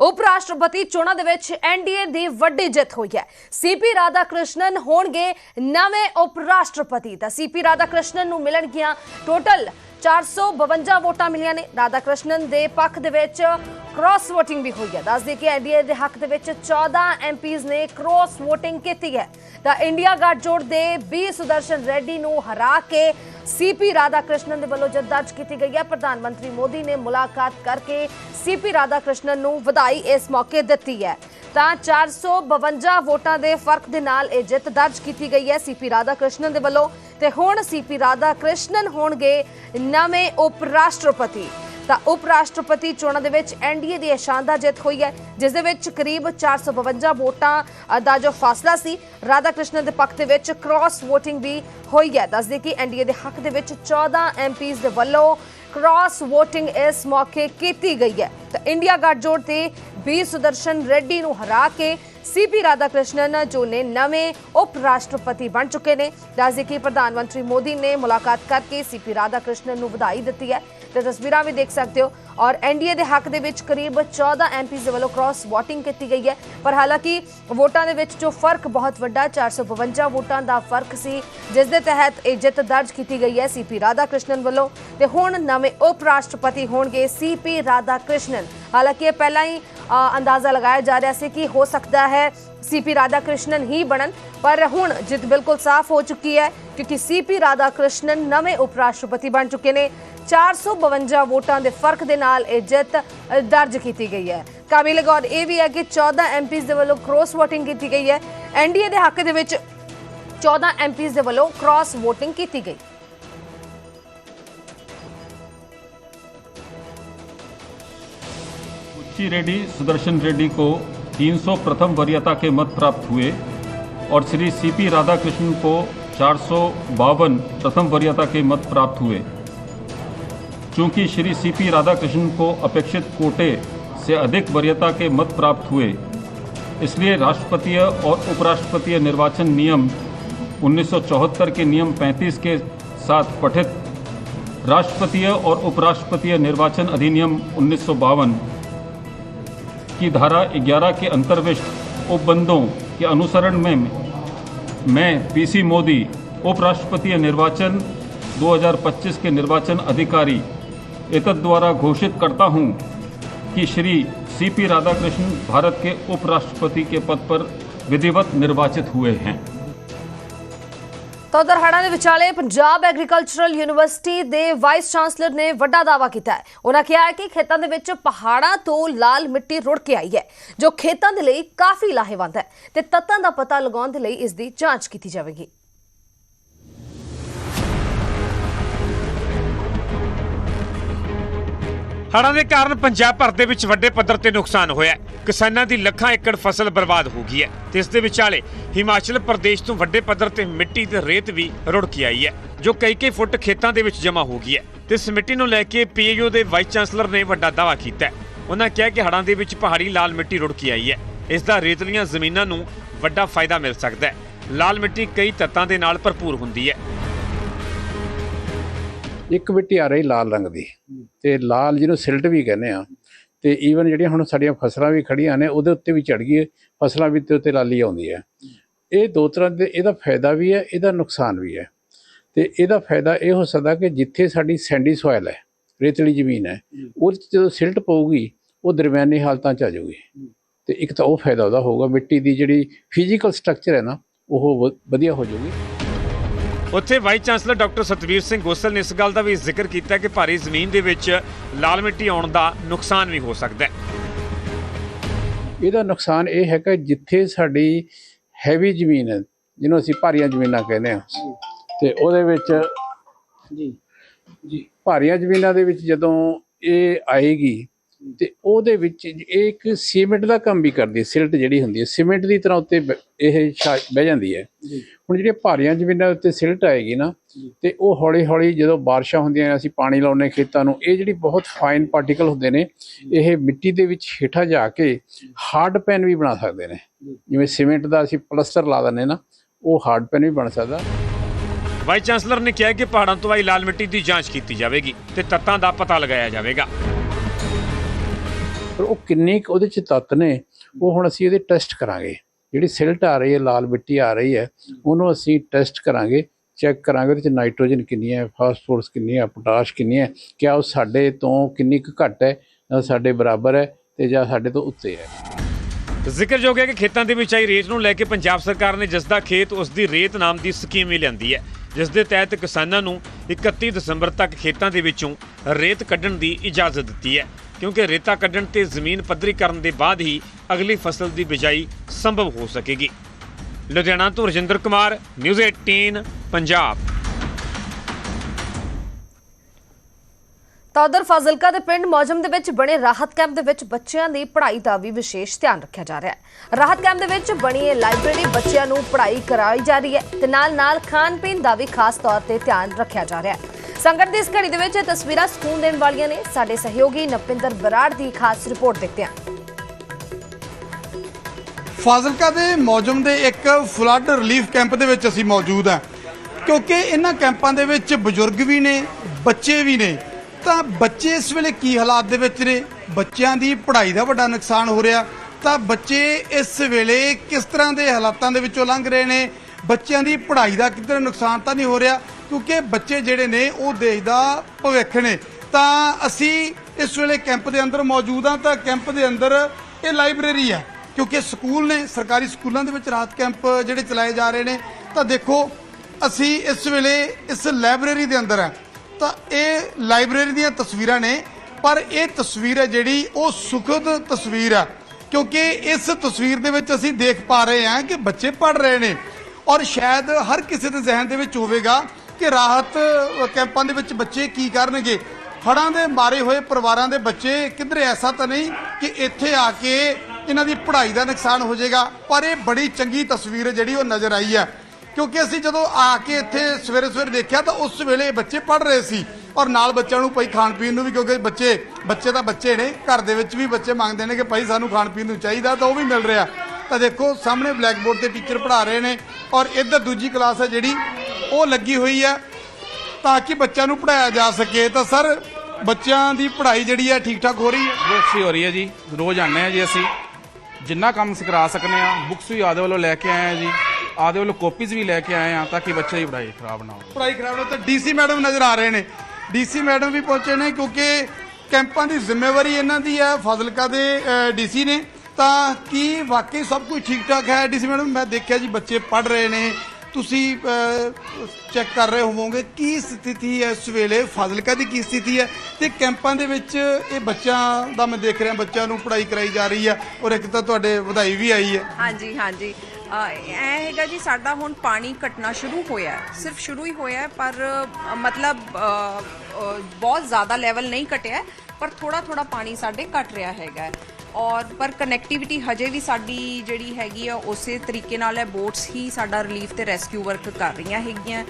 ਉਪ ਰਾਸ਼ਟਰਪਤੀ ਚੋਣਾਂ ਦੇ ਵਿੱਚ ਐਨਡੀਏ ਦੀ ਵੱਡੀ ਜਿੱਤ ਹੋਈ ਹੈ। ਸੀਪੀ ਰਾਧਾ ਕ੍ਰਿਸ਼ਨਨ ਹੋਣਗੇ ਨਵੇਂ ਉਪ ਰਾਸ਼ਟਰਪਤੀ ਤਾਂ ਸੀਪੀ ਰਾਧਾ ਕ੍ਰਿਸ਼ਨਨ ਨੂੰ ਮਿਲਣਗੀਆਂ ਟੋਟਲ 452 ਵੋਟਾਂ ਮਿਲੀਆਂ ਨੇ। ਰਾਧਾ ਕ੍ਰਿਸ਼ਨਨ ਦੇ ਪੱਖ ਦੇ ਵਿੱਚ ਕ੍ਰਾਸ VOTING ਵੀ ਹੋਈ ਹੈ। ਦੱਸ ਦਈਏ ਕਿ ਐਨਡੀਏ ਦੇ ਹੱਕ ਦੇ ਵਿੱਚ 14 ਐਮਪੀਜ਼ ਨੇ ਕ੍ਰਾਸ VOTING ਕੀਤੀ ਹੈ। ਤਾਂ ਇੰਡੀਆ ਗੱਠਜੋੜ ਦੇ ਬੀ ਸੁਦਰਸ਼ਨ ਰੈਡੀ ਨੂੰ ਹਰਾ ਕੇ ਸੀਪੀ ਰਾਧਾ ਕ੍ਰਿਸ਼ਨਨ ਦੇ ਵੱਲੋਂ ਜਦ ਦਰਜ ਕੀਤੀ ਗਈ ਹੈ। ਪ੍ਰਧਾਨ ਮੰਤਰੀ ਮੋਦੀ ਨੇ ਮੁਲਾਕਾਤ ਕਰਕੇ ਸੀਪੀ ਰਾਧਾ ਕ੍ਰਿਸ਼ਨਨ ਨੂੰ ਵਧਾਈ ਇਸ ਮੌਕੇ ਦਿੱਤੀ ਹੈ। ਤਾਂ 452 ਵੋਟਾਂ ਦੇ ਫ਼ਰਕ ਦੇ ਨਾਲ ਇਹ ਜਿੱਤ ਦਰਜ ਕੀਤੀ ਗਈ ਹੈ ਸੀਪੀ ਰਾਧਾ ਕ੍ਰਿਸ਼ਨਨ ਦੇ ਵੱਲੋਂ। ਤੇ ਹੁਣ ਸੀਪੀ ਰਾਧਾ ਕ੍ਰਿਸ਼ਨਨ ਹੋਣਗੇ ਨਵੇਂ ਉਪ ਰਾਸ਼ਟਰਪਤੀ ਤਾਂ ਉਪ ਰਾਸ਼ਟਰਪਤੀ ਚੋਣਾਂ ਦੇ ਵਿੱਚ ਐਨਡੀਏ ਦੀ ਇਹ ਸ਼ਾਨਦਾਰ ਜਿੱਤ ਹੋਈ ਹੈ, ਜਿਸ ਦੇ ਵਿੱਚ ਕਰੀਬ 452 ਵੋਟਾਂ ਦਾ ਜੋ ਫਾਸਲਾ ਸੀ ਰਾਧਾ ਕ੍ਰਿਸ਼ਨ ਦੇ ਪੱਖ ਦੇ ਵਿੱਚ ਕ੍ਰਾਸ VOTING ਵੀ ਹੋਈ ਹੈ। ਦੱਸਦੇ ਕਿ ਐਨਡੀਏ ਦੇ ਹੱਕ ਦੇ ਵਿੱਚ 14 ਐਮਪੀਜ਼ ਦੇ ਵੱਲੋਂ ਕ੍ਰਾਸ VOTING ਇਸ ਮੌਕੇ ਕੀਤੀ ਗਈ ਹੈ। ਤਾਂ ਇੰਡੀਆ ਗੱਠਜੋੜ ਤੇ ਬੀ ਸੁਦਰਸ਼ਨ ਰੈਡੀ ਨੂੰ ਹਰਾ ਕੇ ਸੀਪੀ ਰਾਧਾ ਕ੍ਰਿਸ਼ਨਨ ਜੋ ਨੇ ਨਵੇਂ ਉਪ ਰਾਸ਼ਟਰਪਤੀ ਬਣ ਚੁੱਕੇ ਨੇ। ਦੱਸਦੇ ਕਿ ਪ੍ਰਧਾਨ ਮੰਤਰੀ ਮੋਦੀ ਨੇ ਮੁਲਾਕਾਤ ਕਰਕੇ ਸੀਪੀ ਰਾਧਾ ਕ੍ਰਿਸ਼ਨਨ ਨੂੰ ਵਧਾਈ ਦਿੱਤੀ ਹੈ। ਤੇ ਤਸਵੀਰਾਂ ਵੀ ਦੇਖ ਸਕਦੇ ਹੋ। ਔਰ ਐਨਡੀਏ ਦੇ ਹੱਕ ਦੇ ਵਿੱਚ ਕਰੀਬ 14 ਐਮਪੀਜ਼ ਦੇ ਵੱਲੋਂ ਕ੍ਰਾਸ VOTING ਕੀਤੀ ਗਈ ਹੈ। ਪਰ ਹਾਲਾਂਕਿ ਵੋਟਾਂ ਦੇ ਵਿੱਚ ਜੋ ਫ਼ਰਕ ਬਹੁਤ ਵੱਡਾ 452 ਵੋਟਾਂ ਦਾ ਫ਼ਰਕ ਸੀ, ਜਿਸ ਦੇ ਤਹਿਤ ਇਹ ਜਿੱਤ ਦਰਜ ਕੀਤੀ ਗਈ ਹੈ ਸੀਪੀ ਰਾਧਾ ਕ੍ਰਿਸ਼ਨਨ ਵੱਲੋਂ। ਤੇ ਹੁਣ ਨਵੇਂ ਉਪ ਰਾਸ਼ਟਰਪਤੀ ਹੋਣਗੇ ਸੀਪੀ ਰਾਧਾ ਕ੍ਰਿਸ਼ਨਨ ਹਾਲਾਂਕਿ ਇਹ ਪਹਿਲਾਂ ਹੀ ਅੰਦਾਜ਼ਾ ਲਗਾਇਆ ਜਾ ਰਿਹਾ ਸੀ ਕਿ ਹੋ ਸਕਦਾ ਹੈ ਸੀਪੀ ਰਾਧਾ ਕ੍ਰਿਸ਼ਨਨ ਹੀ ਬਣਨ ਪਰ ਹੁਣ ਜਿੱਤ ਬਿਲਕੁਲ ਸਾਫ਼ ਹੋ ਚੁੱਕੀ ਹੈ ਕਿਉਂਕਿ ਸੀਪੀ ਰਾਧਾ ਕ੍ਰਿਸ਼ਨਨ ਨਵੇਂ ਉਪ ਰਾਸ਼ਟਰਪਤੀ ਬਣ ਚੁੱਕੇ ਨੇ 452 ਵੋਟਾਂ ਦੇ ਫਰਕ ਦੇ ਨਾਲ ਇਹ ਜਿੱਤ ਅ, ਦਰਜ ਕੀਤੀ ਗਈ ਹੈ ਕਾਬਿਲ ਗੌਰ ਇਹ ਵੀ ਹੈ ਕਿ 14 ਐਮਪੀਜ਼ ਦੇ ਵੱਲੋਂ ਕ੍ਰਾਸ VOTING ਕੀਤੀ ਗਈ ਹੈ ਐਨਡੀਏ ਦੇ ਹੱਕ ਦੇ ਵਿੱਚ 14 ਐਮਪੀਜ਼ ਦੇ ਵੱਲੋਂ ਕ੍ਰਾਸ VOTING ਕੀਤੀ ਗਈ उच्ची रेड्डी सुदर्शन रेड्डी को 300 प्रथम वरीयता के मत प्राप्त हुए और श्री सीपी राधाकृष्णन को चार सौ बावन प्रथम वरीयता के मत प्राप्त हुए। चूँकि श्री सीपी राधाकृष्णन को अपेक्षित कोटे से अधिक वरीयता के मत प्राप्त हुए, इसलिए राष्ट्रपतीय और उपराष्ट्रपतीय निर्वाचन नियम 1974 के नियम 35 के साथ पठित, राष्ट्रपतीय और उपराष्ट्रपतीय निर्वाचन अधिनियम उन्नीस सौ बावन की धारा 11 के अंतर्विष्ट उपबंधों के अनुसरण में मैं पीसी मोदी, उपराष्ट्रपति निर्वाचन 2025 के निर्वाचन अधिकारी, एतद द्वारा घोषित करता हूँ कि श्री सीपी राधाकृष्ण भारत के उपराष्ट्रपति के पद पर विधिवत निर्वाचित हुए हैं। ਤਾਂ ਉਧਰ ਹੜ੍ਹਾਂ ਦੇ ਵਿਚਾਲੇ ਪੰਜਾਬ ਐਗਰੀਕਲਚਰਲ ਯੂਨੀਵਰਸਿਟੀ ਦੇ ਵਾਈਸ ਚਾਂਸਲਰ ਨੇ ਵੱਡਾ ਦਾਅਵਾ ਕੀਤਾ ਹੈ। ਉਹਨਾਂ ਕਿਹਾ ਹੈ ਕਿ ਖੇਤਾਂ ਦੇ ਵਿੱਚ ਪਹਾੜਾਂ ਤੋਂ ਲਾਲ ਮਿੱਟੀ ਰੁੜ ਕੇ ਆਈ ਹੈ, ਜੋ ਖੇਤਾਂ ਦੇ ਲਈ ਕਾਫੀ ਲਾਹੇਵੰਦ ਹੈ ਤੇ ਤੱਤਾਂ ਦਾ ਪਤਾ ਲਗਾਉਣ ਦੇ ਲਈ ਇਸ ਦੀ ਜਾਂਚ ਕੀਤੀ ਜਾਵੇਗੀ। ਹੜ੍ਹਾਂ ਦੇ ਕਾਰਨ ਪੰਜਾਬ ਭਰ ਦੇ ਵਿੱਚ ਵੱਡੇ ਪੱਧਰ ਤੇ ਨੁਕਸਾਨ ਹੋਇਆ ਹੈ। ਕਿਸਾਨਾਂ ਦੀ ਲੱਖਾਂ ਏਕੜ ਫਸਲ ਬਰਬਾਦ ਹੋ ਗਈ ਹੈ। ਤੇ ਇਸ ਦੇ ਵਿਚਾਲੇ ਹਿਮਾਚਲ ਪ੍ਰਦੇਸ਼ ਤੋਂ ਵੱਡੇ ਪੱਧਰ ਤੇ ਮਿੱਟੀ ਤੇ ਰੇਤ ਵੀ ਰੁੜ ਕੇ ਆਈ ਹੈ, ਜੋ ਕਈ ਕਈ ਫੁੱਟ ਖੇਤਾਂ ਦੇ ਵਿੱਚ ਜਮ੍ਹਾਂ ਹੋ ਗਈ ਹੈ। ਤੇ ਇਸ ਮਿੱਟੀ ਨੂੰ ਲੈ ਕੇ ਪੀਏਯੂ ਦੇ ਵਾਈਸ ਚਾਂਸਲਰ ਨੇ ਵੱਡਾ ਦਾਅਵਾ ਕੀਤਾ ਹੈ। ਉਹਨਾਂ ਕਿਹਾ ਕਿ ਹੜ੍ਹਾਂ ਦੇ ਵਿੱਚ ਪਹਾੜੀ ਲਾਲ ਮਿੱਟੀ ਰੁੜ ਕੇ ਆਈ ਹੈ। ਇਸ ਦਾ ਰੇਤਲੀਆਂ ਜ਼ਮੀਨਾਂ ਨੂੰ ਵੱਡਾ ਫਾਇਦਾ ਮਿਲ ਸਕਦਾ ਹੈ। ਲਾਲ ਮਿੱਟੀ ਕਈ ਤੱਤਾਂ ਦੇ ਨਾਲ ਭਰਪੂਰ ਹੁੰਦੀ ਹੈ। ਇੱਕ ਮਿੱਟੀ ਆ ਰਹੀ ਲਾਲ ਰੰਗ ਦੀ। ਤੇ ਲਾਲ ਜਿਹਨੂੰ ਸਿਲਟ ਵੀ ਕਹਿੰਦੇ ਆ। ਤੇ ਈਵਨ ਜਿਹੜੀਆਂ ਹੁਣ ਸਾਡੀਆਂ ਫਸਲਾਂ ਵੀ ਖੜੀਆਂ ਨੇ, ਉਹਦੇ ਉੱਤੇ ਵੀ ਚੜ ਗਈ ਫਸਲਾਂ ਵੀ ਤੇ ਉੱਤੇ ਲਾਲੀ ਆਉਂਦੀ ਹੈ। ਇਹ ਦੋ ਤਰ੍ਹਾਂ ਦੇ, ਇਹਦਾ ਫਾਇਦਾ ਵੀ ਹੈ, ਇਹਦਾ ਨੁਕਸਾਨ ਵੀ ਹੈ। ਤੇ ਇਹਦਾ ਫਾਇਦਾ ਇਹ ਹੋ ਸਕਦਾ ਕਿ ਜਿੱਥੇ ਸਾਡੀ ਸੈਂਡੀ ਸੋਇਲ ਹੈ, ਰੇਤਲੀ ਜ਼ਮੀਨ ਹੈ, ਉਹ 'ਚ ਜਦੋਂ ਸਿਲਟ ਪਊਗੀ, ਉਹ ਦਰਮਿਆਨੀ ਹਾਲਤਾਂ 'ਚ ਆ ਜਾਊਗੀ। ਤੇ ਇੱਕ ਤਾਂ ਉਹ ਫਾਇਦਾ ਉਹਦਾ ਹੋਊਗਾ, ਮਿੱਟੀ ਦੀ ਜਿਹੜੀ ਫਿਜ਼ੀਕਲ ਸਟਰਕਚਰ ਹੈ ਨਾ, ਉਹ ਵ- ਵਧੀਆ ਹੋ ਜਾਊਗੀ। ਉੱਥੇ vice chancellor doctor Satvir Singh Gosal ਨੇ ਇਸ ਗੱਲ ਦਾ ਵੀ ਜ਼ਿਕਰ ਕੀਤਾ ਕਿ ਭਾਰੀ ਜ਼ਮੀਨ ਦੇ ਵਿੱਚ ਲਾਲ ਮਿੱਟੀ ਆਉਣ ਦਾ ਨੁਕਸਾਨ ਵੀ ਹੋ ਸਕਦਾ ਹੈ। ਇਹਦਾ ਨੁਕਸਾਨ ਇਹ ਹੈ ਕਿ ਜਿੱਥੇ ਸਾਡੀ ਹੈਵੀ ਜ਼ਮੀਨ ਹੈ ਜਿਹਨੂੰ ਅਸੀਂ ਭਾਰੀਆਂ ਜ਼ਮੀਨਾਂ ਕਹਿੰਦੇ ਆ ਤੇ ਉਹਦੇ ਵਿੱਚ ਜੀ ਜੀ। ਭਾਰੀਆਂ ਜ਼ਮੀਨਾਂ ਦੇ ਵਿੱਚ ਜਦੋਂ ਇਹ ਆਏਗੀ ਤੇ ਉਹਦੇ ਵਿੱਚ ਇਹ ਇੱਕ ਸੀਮੈਂਟ ਦਾ ਕੰਮ ਵੀ ਕਰਦੀ ਹੈ ਸਿਲਟ ਜਿਹੜੀ ਹੁੰਦੀ ਹੈ ਸੀਮੈਂਟ ਦੀ ਤਰ੍ਹਾਂ ਉੱਤੇ ਬ- ਇਹ ਛਾ- ਬਹਿ ਜਾਂਦੀ ਹੈ। ਹੁਣ ਜਿਹੜੀਆਂ ਭਾਰੀਆਂ ਜ਼ਮੀਨਾਂ ਉੱਤੇ ਸਿਲਟ ਆਏਗੀ ਨਾ ਤੇ ਉਹ ਹੌਲੀ ਹੌਲੀ ਜਦੋਂ ਬਾਰਿਸ਼ਾਂ ਹੁੰਦੀਆਂ ਅਸੀਂ ਪਾਣੀ ਲਾਉਂਦੇ ਖੇਤਾਂ ਨੂੰ ਇਹ ਜਿਹੜੀ ਬਹੁਤ ਫਾਈਨ ਪਾਰਟੀਕਲ ਹੁੰਦੇ ਨੇ ਇਹ ਮਿੱਟੀ ਦੇ ਵਿੱਚ ਹੇਠਾਂ ਜਾ ਕੇ ਹਾਰਡ ਪੈਨ ਵੀ ਬਣਾ ਸਕਦੇ ਨੇ। ਜਿਵੇਂ ਸੀਮੈਂਟ ਦਾ ਅਸੀਂ ਪਲਸਟਰ ਲਾ ਦਿੰਦੇ ਨਾ ਉਹ ਹਾਰਡ ਪੈਨ ਵੀ ਬਣ ਸਕਦਾ। ਵਾਈਸ ਚਾਂਸਲਰ ਨੇ ਕਿਹਾ ਕਿ ਪਹਾੜਾਂ ਤੋਂ ਆਈ ਲਾਲ ਮਿੱਟੀ ਦੀ ਜਾਂਚ ਕੀਤੀ ਜਾਵੇਗੀ ਤੇ ਤੱਤਾਂ ਦਾ ਪਤਾ ਲਗਾਇਆ ਜਾਵੇਗਾ। ਪਰ ਉਹ ਕਿੰਨੀ ਕੁ ਉਹਦੇ ਚ ਤੱਤ ਨੇ, ਉਹ ਹੁਣ ਅਸੀਂ ਇਹਦੇ ਟੈਸਟ ਕਰਾਂਗੇ। ਜਿਹੜੀ ਸਿਲਟ ਆ ਰਹੀ ਹੈ, ਲਾਲ ਮਿੱਟੀ ਆ ਰਹੀ ਹੈ, ਉਹਨੂੰ ਅਸੀਂ ਟੈਸਟ ਕਰਾਂਗੇ ਚੈੱਕ ਕਰਾਂਗੇ ਉਹਦੇ ਚ ਨਾਈਟ੍ਰੋਜਨ ਕਿੰਨੀ ਹੈ ਫਾਸਫੋਰਸ ਕਿੰਨੀ ਹੈ ਪੋਟਾਸ਼ ਕਿੰਨੀ ਹੈ, ਕਿਆ ਉਹ ਸਾਡੇ ਤੋਂ ਕਿੰਨੀ ਕੁ ਘੱਟ ਹੈ ਸਾਡੇ ਬਰਾਬਰ ਹੈ ਤੇ ਜਾਂ ਸਾਡੇ ਤੋਂ ਉੱਤੇ ਹੈ। ਜ਼ਿਕਰਯੋਗ ਹੈ ਕਿ ਖੇਤਾਂ ਦੇ ਵਿੱਚ ਆਈ ਰੇਤ ਨੂੰ ਲੈ ਕੇ ਪੰਜਾਬ ਸਰਕਾਰ ਨੇ ਜਿਸ ਦਾ ਖੇਤ ਉਸ ਦੀ ਰੇਤ ਨਾਮ ਦੀ ਸਕੀਮ ਵੀ ਲਿਆਂਦੀ ਹੈ, ਜਿਸ ਦੇ ਤਹਿਤ ਕਿਸਾਨਾਂ ਨੂੰ 31 ਦਸੰਬਰ ਤੱਕ ਖੇਤਾਂ ਦੇ ਵਿੱਚੋਂ ਰੇਤ ਕੱਢਣ ਦੀ ਇਜਾਜ਼ਤ ਦਿੱਤੀ ਹੈ। ਕਿਉਂਕਿ ਰੇਤਾ ਕੱਢਣ ਤੇ ਜ਼ਮੀਨ ਪੱਧਰੀ ਕਰਨ ਦੇ ਬਾਅਦ ਹੀ ਅਗਲੀ ਫਸਲ ਦੀ ਬਿਜਾਈ ਸੰਭਵ ਹੋ ਸਕੇਗੀ। ਲੁਧਿਆਣਾ ਤੋਂ ਰਜਿੰਦਰ ਕੁਮਾਰ, ਨਿਊਜ਼ 18 ਪੰਜਾਬ। ਤਾਂ ਉਧਰ ਫਾਜ਼ਿਲਕਾ ਦੇ ਪਿੰਡ ਮੌਜਮ ਦੇ ਵਿੱਚ ਬਣੇ ਰਾਹਤ ਕੈਂਪ ਦੇ ਵਿੱਚ ਬੱਚਿਆਂ ਦੀ ਪੜ੍ਹਾਈ ਦਾ ਵੀ ਵਿਸ਼ੇਸ਼ ਧਿਆਨ ਰੱਖਿਆ ਜਾ ਰਿਹਾ ਹੈ। ਰਾਹਤ ਕੈਂਪ ਦੇ ਵਿੱਚ ਬਣੀ ਇਹ ਲਾਇਬ੍ਰੇਰੀ ਬੱਚਿਆਂ ਨੂੰ ਪੜ੍ਹਾਈ ਕਰਾਈ ਜਾ ਰਹੀ ਹੈ ਤੇ ਨਾਲ ਨਾਲ ਖਾਣ ਪੀਣ ਦਾ ਵੀ ਖਾਸ ਤੌਰ ਤੇ ਧਿਆਨ ਰੱਖਿਆ ਜਾ ਰਿਹਾ ਹੈ। ਸੰਕਟ ਦੀ ਇਸ ਘੜੀ ਦੇ ਵਿੱਚ ਇਹ ਤਸਵੀਰਾਂ ਸਕੂਨ ਦੇਣ ਵਾਲੀਆਂ ਨੇ। ਸਾਡੇ ਸਹਿਯੋਗੀ ਨਪਿੰਦਰ ਬਰਾੜ ਦੀ ਖਾਸ ਰਿਪੋਰਟ ਦੇਖਦੇ ਹਾਂ। ਫਾਜ਼ਿਲਕਾ ਦੇ ਮੌਜਮ ਦੇ ਇੱਕ ਫਲੱਡ ਰਿਲੀਫ ਕੈਂਪ ਦੇ ਵਿੱਚ ਅਸੀਂ ਮੌਜੂਦ ਹਾਂ। ਕਿਉਂਕਿ ਇਹਨਾਂ ਕੈਂਪਾਂ ਦੇ ਵਿੱਚ ਬਜ਼ੁਰਗ ਵੀ ਨੇ, ਬੱਚੇ ਵੀ ਨੇ। ਤਾਂ ਬੱਚੇ ਇਸ ਵੇਲੇ ਕੀ ਹਾਲਾਤ ਦੇ ਵਿੱਚ ਨੇ? ਬੱਚਿਆਂ ਦੀ ਪੜ੍ਹਾਈ ਦਾ ਵੱਡਾ ਨੁਕਸਾਨ ਹੋ ਰਿਹਾ। ਤਾਂ ਬੱਚੇ ਇਸ ਵੇਲੇ ਕਿਸ ਤਰ੍ਹਾਂ ਦੇ ਹਾਲਾਤਾਂ ਦੇ ਵਿੱਚੋਂ ਲੰਘ ਰਹੇ ਨੇ? ਬੱਚਿਆਂ ਦੀ ਪੜ੍ਹਾਈ ਦਾ ਕਿਤੇ ਨੁਕਸਾਨ ਤਾਂ ਨਹੀਂ ਹੋ ਰਿਹਾ? ਕਿਉਂਕਿ ਬੱਚੇ ਜਿਹੜੇ ਨੇ, ਉਹ ਦੇਸ਼ ਦਾ ਭਵਿੱਖ ਨੇ। ਤਾਂ ਅਸੀਂ ਇਸ ਵੇਲੇ ਕੈਂਪ ਦੇ ਅੰਦਰ ਮੌਜੂਦ ਹਾਂ, ਤਾਂ ਕੈਂਪ ਦੇ ਅੰਦਰ ਇਹ ਲਾਇਬ੍ਰੇਰੀ ਹੈ। ਕਿਉਂਕਿ ਸਕੂਲ ਨੇ, ਸਰਕਾਰੀ ਸਕੂਲਾਂ ਦੇ ਵਿੱਚ ਰਾਤ ਕੈਂਪ ਜਿਹੜੇ ਚਲਾਏ ਜਾ ਰਹੇ ਨੇ। ਤਾਂ ਦੇਖੋ, ਅਸੀਂ ਇਸ ਵੇਲੇ ਇਸ ਲਾਇਬ੍ਰੇਰੀ ਦੇ ਅੰਦਰ ਹੈ। ਤਾਂ ਇਹ ਲਾਇਬ੍ਰੇਰੀ ਦੀਆਂ ਤਸਵੀਰਾਂ ਨੇ, ਪਰ ਇਹ ਤਸਵੀਰ ਹੈ ਜਿਹੜੀ, ਉਹ ਸੁਖਦ ਤਸਵੀਰ ਹੈ ਕਿਉਂਕਿ ਇਸ ਤਸਵੀਰ ਦੇ ਵਿੱਚ ਅਸੀਂ ਦੇਖ ਪਾ ਰਹੇ ਹਾਂ ਕਿ ਬੱਚੇ ਪੜ ਰਹੇ ਨੇ। ਔਰ ਸ਼ਾਇਦ ਹਰ ਕਿਸੇ ਦੇ ਜ਼ਿਹਨ ਦੇ ਵਿੱਚ ਹੋਵੇਗਾ ਕਿ ਰਾਹਤ ਕੈਂਪਾਂ ਦੇ ਵਿੱਚ ਬੱਚੇ ਕੀ ਕਰਨਗੇ? ਫੜਾਂ ਦੇ ਮਾਰੇ ਹੋਏ ਪਰਿਵਾਰਾਂ ਦੇ ਬੱਚੇ ਕਿਧਰੇ? ਐਸਾ ਤਾਂ ਨਹੀਂ ਕਿ ਇੱਥੇ ਆ ਕੇ ਇਹਨਾਂ ਦੀ ਪੜ੍ਹਾਈ ਦਾ ਨੁਕਸਾਨ ਹੋ ਜਾਏਗਾ, ਪਰ ਇਹ ਬੜੀ ਚੰਗੀ ਤਸਵੀਰ ਹੈ ਜਿਹੜੀ ਉਹ ਨਜ਼ਰ ਆਈ ਹੈ। ਕਿਉਂਕਿ ਅਸੀਂ ਜਦੋਂ ਆ ਕੇ ਇੱਥੇ ਸਵੇਰੇ ਸਵੇਰੇ ਦੇਖਿਆ ਤਾਂ ਉਸ ਵੇਲੇ ਬੱਚੇ ਪੜ੍ਹ ਰਹੇ ਸੀ ਔਰ ਨਾਲ ਬੱਚਿਆਂ ਨੂੰ ਭਾਈ ਖਾਣ ਪੀਣ ਨੂੰ ਵੀ ਕਿਉਂਕਿ ਬੱਚੇ ਬੱਚੇ ਤਾਂ ਬੱਚੇ ਨੇ, ਘਰ ਦੇ ਵਿੱਚ ਵੀ ਬੱਚੇ ਮੰਗਦੇ ਨੇ ਕਿ ਭਾਈ ਸਾਨੂੰ ਖਾਣ ਪੀਣ ਨੂੰ ਚਾਹੀਦਾ ਤਾਂ ਉਹ ਵੀ ਮਿਲ ਰਿਹਾ। ਤਾਂ ਦੇਖੋ ਸਾਹਮਣੇ ਬਲੈਕ ਬੋਰਡ ਤੇ ਟੀਚਰ ਪੜ੍ਹਾ ਰਹੇ ਨੇ ਔਰ ਇੱਧਰ ਦੂਜੀ ਕਲਾਸ ਹੈ ਜਿਹੜੀ ਉਹ ਲੱਗੀ ਹੋਈ ਹੈ ਤਾਂ ਕਿ ਬੱਚਿਆਂ ਨੂੰ ਪੜਾਇਆ ਜਾ ਸਕੇ। ਤਾਂ ਸਰ ਬੱਚਿਆਂ ਦੀ ਪੜ੍ਹਾਈ ਜਿਹੜੀ ਹੈ ਠੀਕ ਠਾਕ ਹੋ ਰਹੀ ਹੈ ਬਹੁਤ ਅੱਛੀ ਹੋ ਰਹੀ ਹੈ ਜੀ। ਰੋਜ਼ ਆਉਂਦੇ ਆ ਜੀ ਅਸੀਂ। ਜਿੰਨਾ ਕੰਮ ਅਸੀਂ ਕਰਾ ਸਕਨੇ ਆ ਬੁੱਕਸ ਵੀ ਆਦੇ ਵੱਲੋਂ ਲੈ ਕੇ ਆਏ ਆ ਜੀ। ਆਦੇ ਵੱਲੋਂ ਕਾਪੀਜ਼ ਵੀ ਲੈ ਕੇ ਆਏ ਆ ਤਾਂ ਕਿ ਬੱਚੇ ਦੀ ਪੜ੍ਹਾਈ ਖਰਾਬ ਨਾ ਹੋਵੇ। ਪੜ੍ਹਾਈ ਖਰਾਬ ਹੋ ਤਾਂ ਡੀਸੀ ਮੈਡਮ ਨਜ਼ਰ ਆ ਰਹੇ ਨੇ। ਡੀਸੀ ਮੈਡਮ ਵੀ ਪਹੁੰਚੇ ਨੇ ਕਿਉਂਕਿ ਕੈਂਪਾਂ ਦੀ ਜ਼ਿੰਮੇਵਾਰੀ ਇਹਨਾਂ ਦੀ ਹੈ ਫਾਜ਼ਿਲਕਾ ਦੇ ਡੀਸੀ ਨੇ। ਤਾਂ ਕੀ ਵਾਕਈ ਸਭ ਕੁਝ ਠੀਕ ਠਾਕ ਹੈ ਡੀਸੀ ਮੈਡਮ? ਮੈਂ ਦੇਖਿਆ ਜੀ ਬੱਚੇ ਪੜ੍ਹ ਰਹੇ ਨੇ। ਤੁਸੀਂ ਚੈੱਕ ਕਰ ਰਹੇ ਹੋਵੋਗੇ ਕੀ ਸਥਿਤੀ ਹੈ ਇਸ ਵੇਲੇ ਫਾਜ਼ਿਲਕਾ ਦੀ ਕੀ ਸਥਿਤੀ ਹੈ ਤੇ ਕੈਂਪਾਂ ਦੇ ਵਿੱਚ ਇਹ ਬੱਚਿਆਂ ਦਾ ਮੈਂ ਦੇਖ ਰਿਹਾ ਬੱਚਿਆਂ ਨੂੰ ਪੜ੍ਹਾਈ ਕਰਾਈ ਜਾ ਰਹੀ ਹੈ ਔਰ ਇੱਕ ਤਾਂ ਤੁਹਾਡੇ ਵਧਾਈ ਵੀ ਆਈ ਹੈ। ਹਾਂਜੀ ਹਾਂਜੀ। ਅ, ਇਹ ਹੈਗਾ ਜੀ ਸਾਡਾ ਹੁਣ ਪਾਣੀ ਘਟਣਾ ਸ਼ੁਰੂ ਹੋਇਆ ਸਿਰਫ ਸ਼ੁਰੂ ਹੀ ਹੋਇਆ ਪਰ ਮਤਲਬ ਬਹੁਤ ਜ਼ਿਆਦਾ ਲੈਵਲ ਨਹੀਂ ਘਟਿਆ ਪਰ ਥੋੜਾ ਥੋੜਾ ਪਾਣੀ ਸਾਡੇ ਘਟ ਰਿਹਾ ਹੈਗਾ ਔਰ ਪਰ ਕਨੈਕਟੀਵਿਟੀ ਹਜੇ ਵੀ ਸਾਡੀ ਜਿਹੜੀ ਹੈਗੀ ਆ ਉਸੇ ਤਰੀਕੇ ਨਾਲ ਹੈ। ਬੋਟਸ ਹੀ ਸਾਡਾ ਰਿਲੀਫ ਤੇ ਰੈਸਕਿਊ ਵਰਕ ਕਰ ਰਹੀਆਂ ਹੈਗੀਆਂ।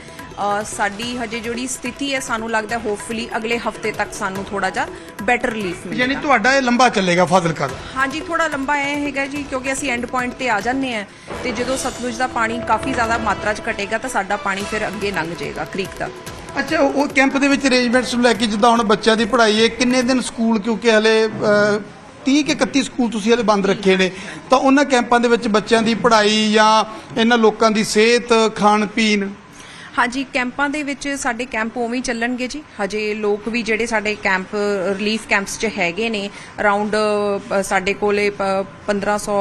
ਸਾਡੀ ਹਜੇ ਜਿਹੜੀ ਸਥਿਤੀ ਹੈ ਸਾਨੂੰ ਲੱਗਦਾ ਹੋਪਫੁਲੀ ਅਗਲੇ ਹਫ਼ਤੇ ਤੱਕ ਸਾਨੂੰ ਥੋੜਾ ਜਿਹਾ ਬੈਟਰ ਰਿਲੀਫ ਮਿਲੇਗਾ। ਯਾਨੀ ਤੁਹਾਡਾ ਇਹ ਲੰਬਾ ਚੱਲੇਗਾ ਫਾਜ਼ਿਲਕਾ ਦਾ? ਹਾਂਜੀ ਥੋੜਾ ਲੰਬਾ ਇਹ ਹੈਗਾ ਜੀ ਕਿਉਂਕਿ ਅਸੀਂ ਐਂਡ ਪੁਆਇੰਟ ਤੇ ਆ ਜਾਂਦੇ ਆ ਤੇ ਜਦੋਂ ਸਤਲੁਜ ਦਾ ਪਾਣੀ ਕਾਫੀ ਜ਼ਿਆਦਾ ਮਾਤਰਾ 'ਚ ਘਟੇਗਾ ਤਾਂ ਸਾਡਾ ਪਾਣੀ ਫਿਰ ਅੱਗੇ ਲੰਘ ਜਾਏਗਾ ਕ੍ਰੀਕ ਦਾ ਅੱਛਾ ਉਹ ਕੈਂਪ ਦੇ ਵਿੱਚ ਅਰੇਂਜਮੈਂਟਸ ਨੂੰ ਲੈ ਕੇ ਜਿੱਦਾਂ ਹੁਣ ਬੱਚਿਆਂ ਦੀ ਪੜ੍ਹਾਈ ਹੈ ਕਿੰਨੇ ਦਿਨ ਸਕੂਲ ਕਿਉਂਕਿ ਹਲੇ 30 ਕਿ 31 ਸਕੂਲ ਤੁਸੀਂ ਹਲੇ ਬੰਦ ਰੱਖੇ ਨੇ। ਤਾਂ ਉਹਨਾਂ ਕੈਂਪਾਂ ਦੇ ਵਿੱਚ ਬੱਚਿਆਂ ਦੀ ਪੜ੍ਹਾਈ ਜਾਂ ਇਹਨਾਂ ਲੋਕਾਂ ਦੀ ਸਿਹਤ ਖਾਣ ਪੀਣ ਹਾਂਜੀ ਕੈਂਪਾਂ ਦੇ ਵਿੱਚ ਸਾਡੇ ਕੈਂਪ ਉਵੇਂ ਚੱਲਣਗੇ ਜੀ। ਹਜੇ ਲੋਕ ਵੀ ਜਿਹੜੇ ਸਾਡੇ ਕੈਂਪ ਰਿਲੀਫ ਕੈਂਪਸ 'ਚ ਹੈਗੇ ਨੇ ਅਰਾਊਂਡ ਸਾਡੇ ਕੋਲੇ ਪ- 1500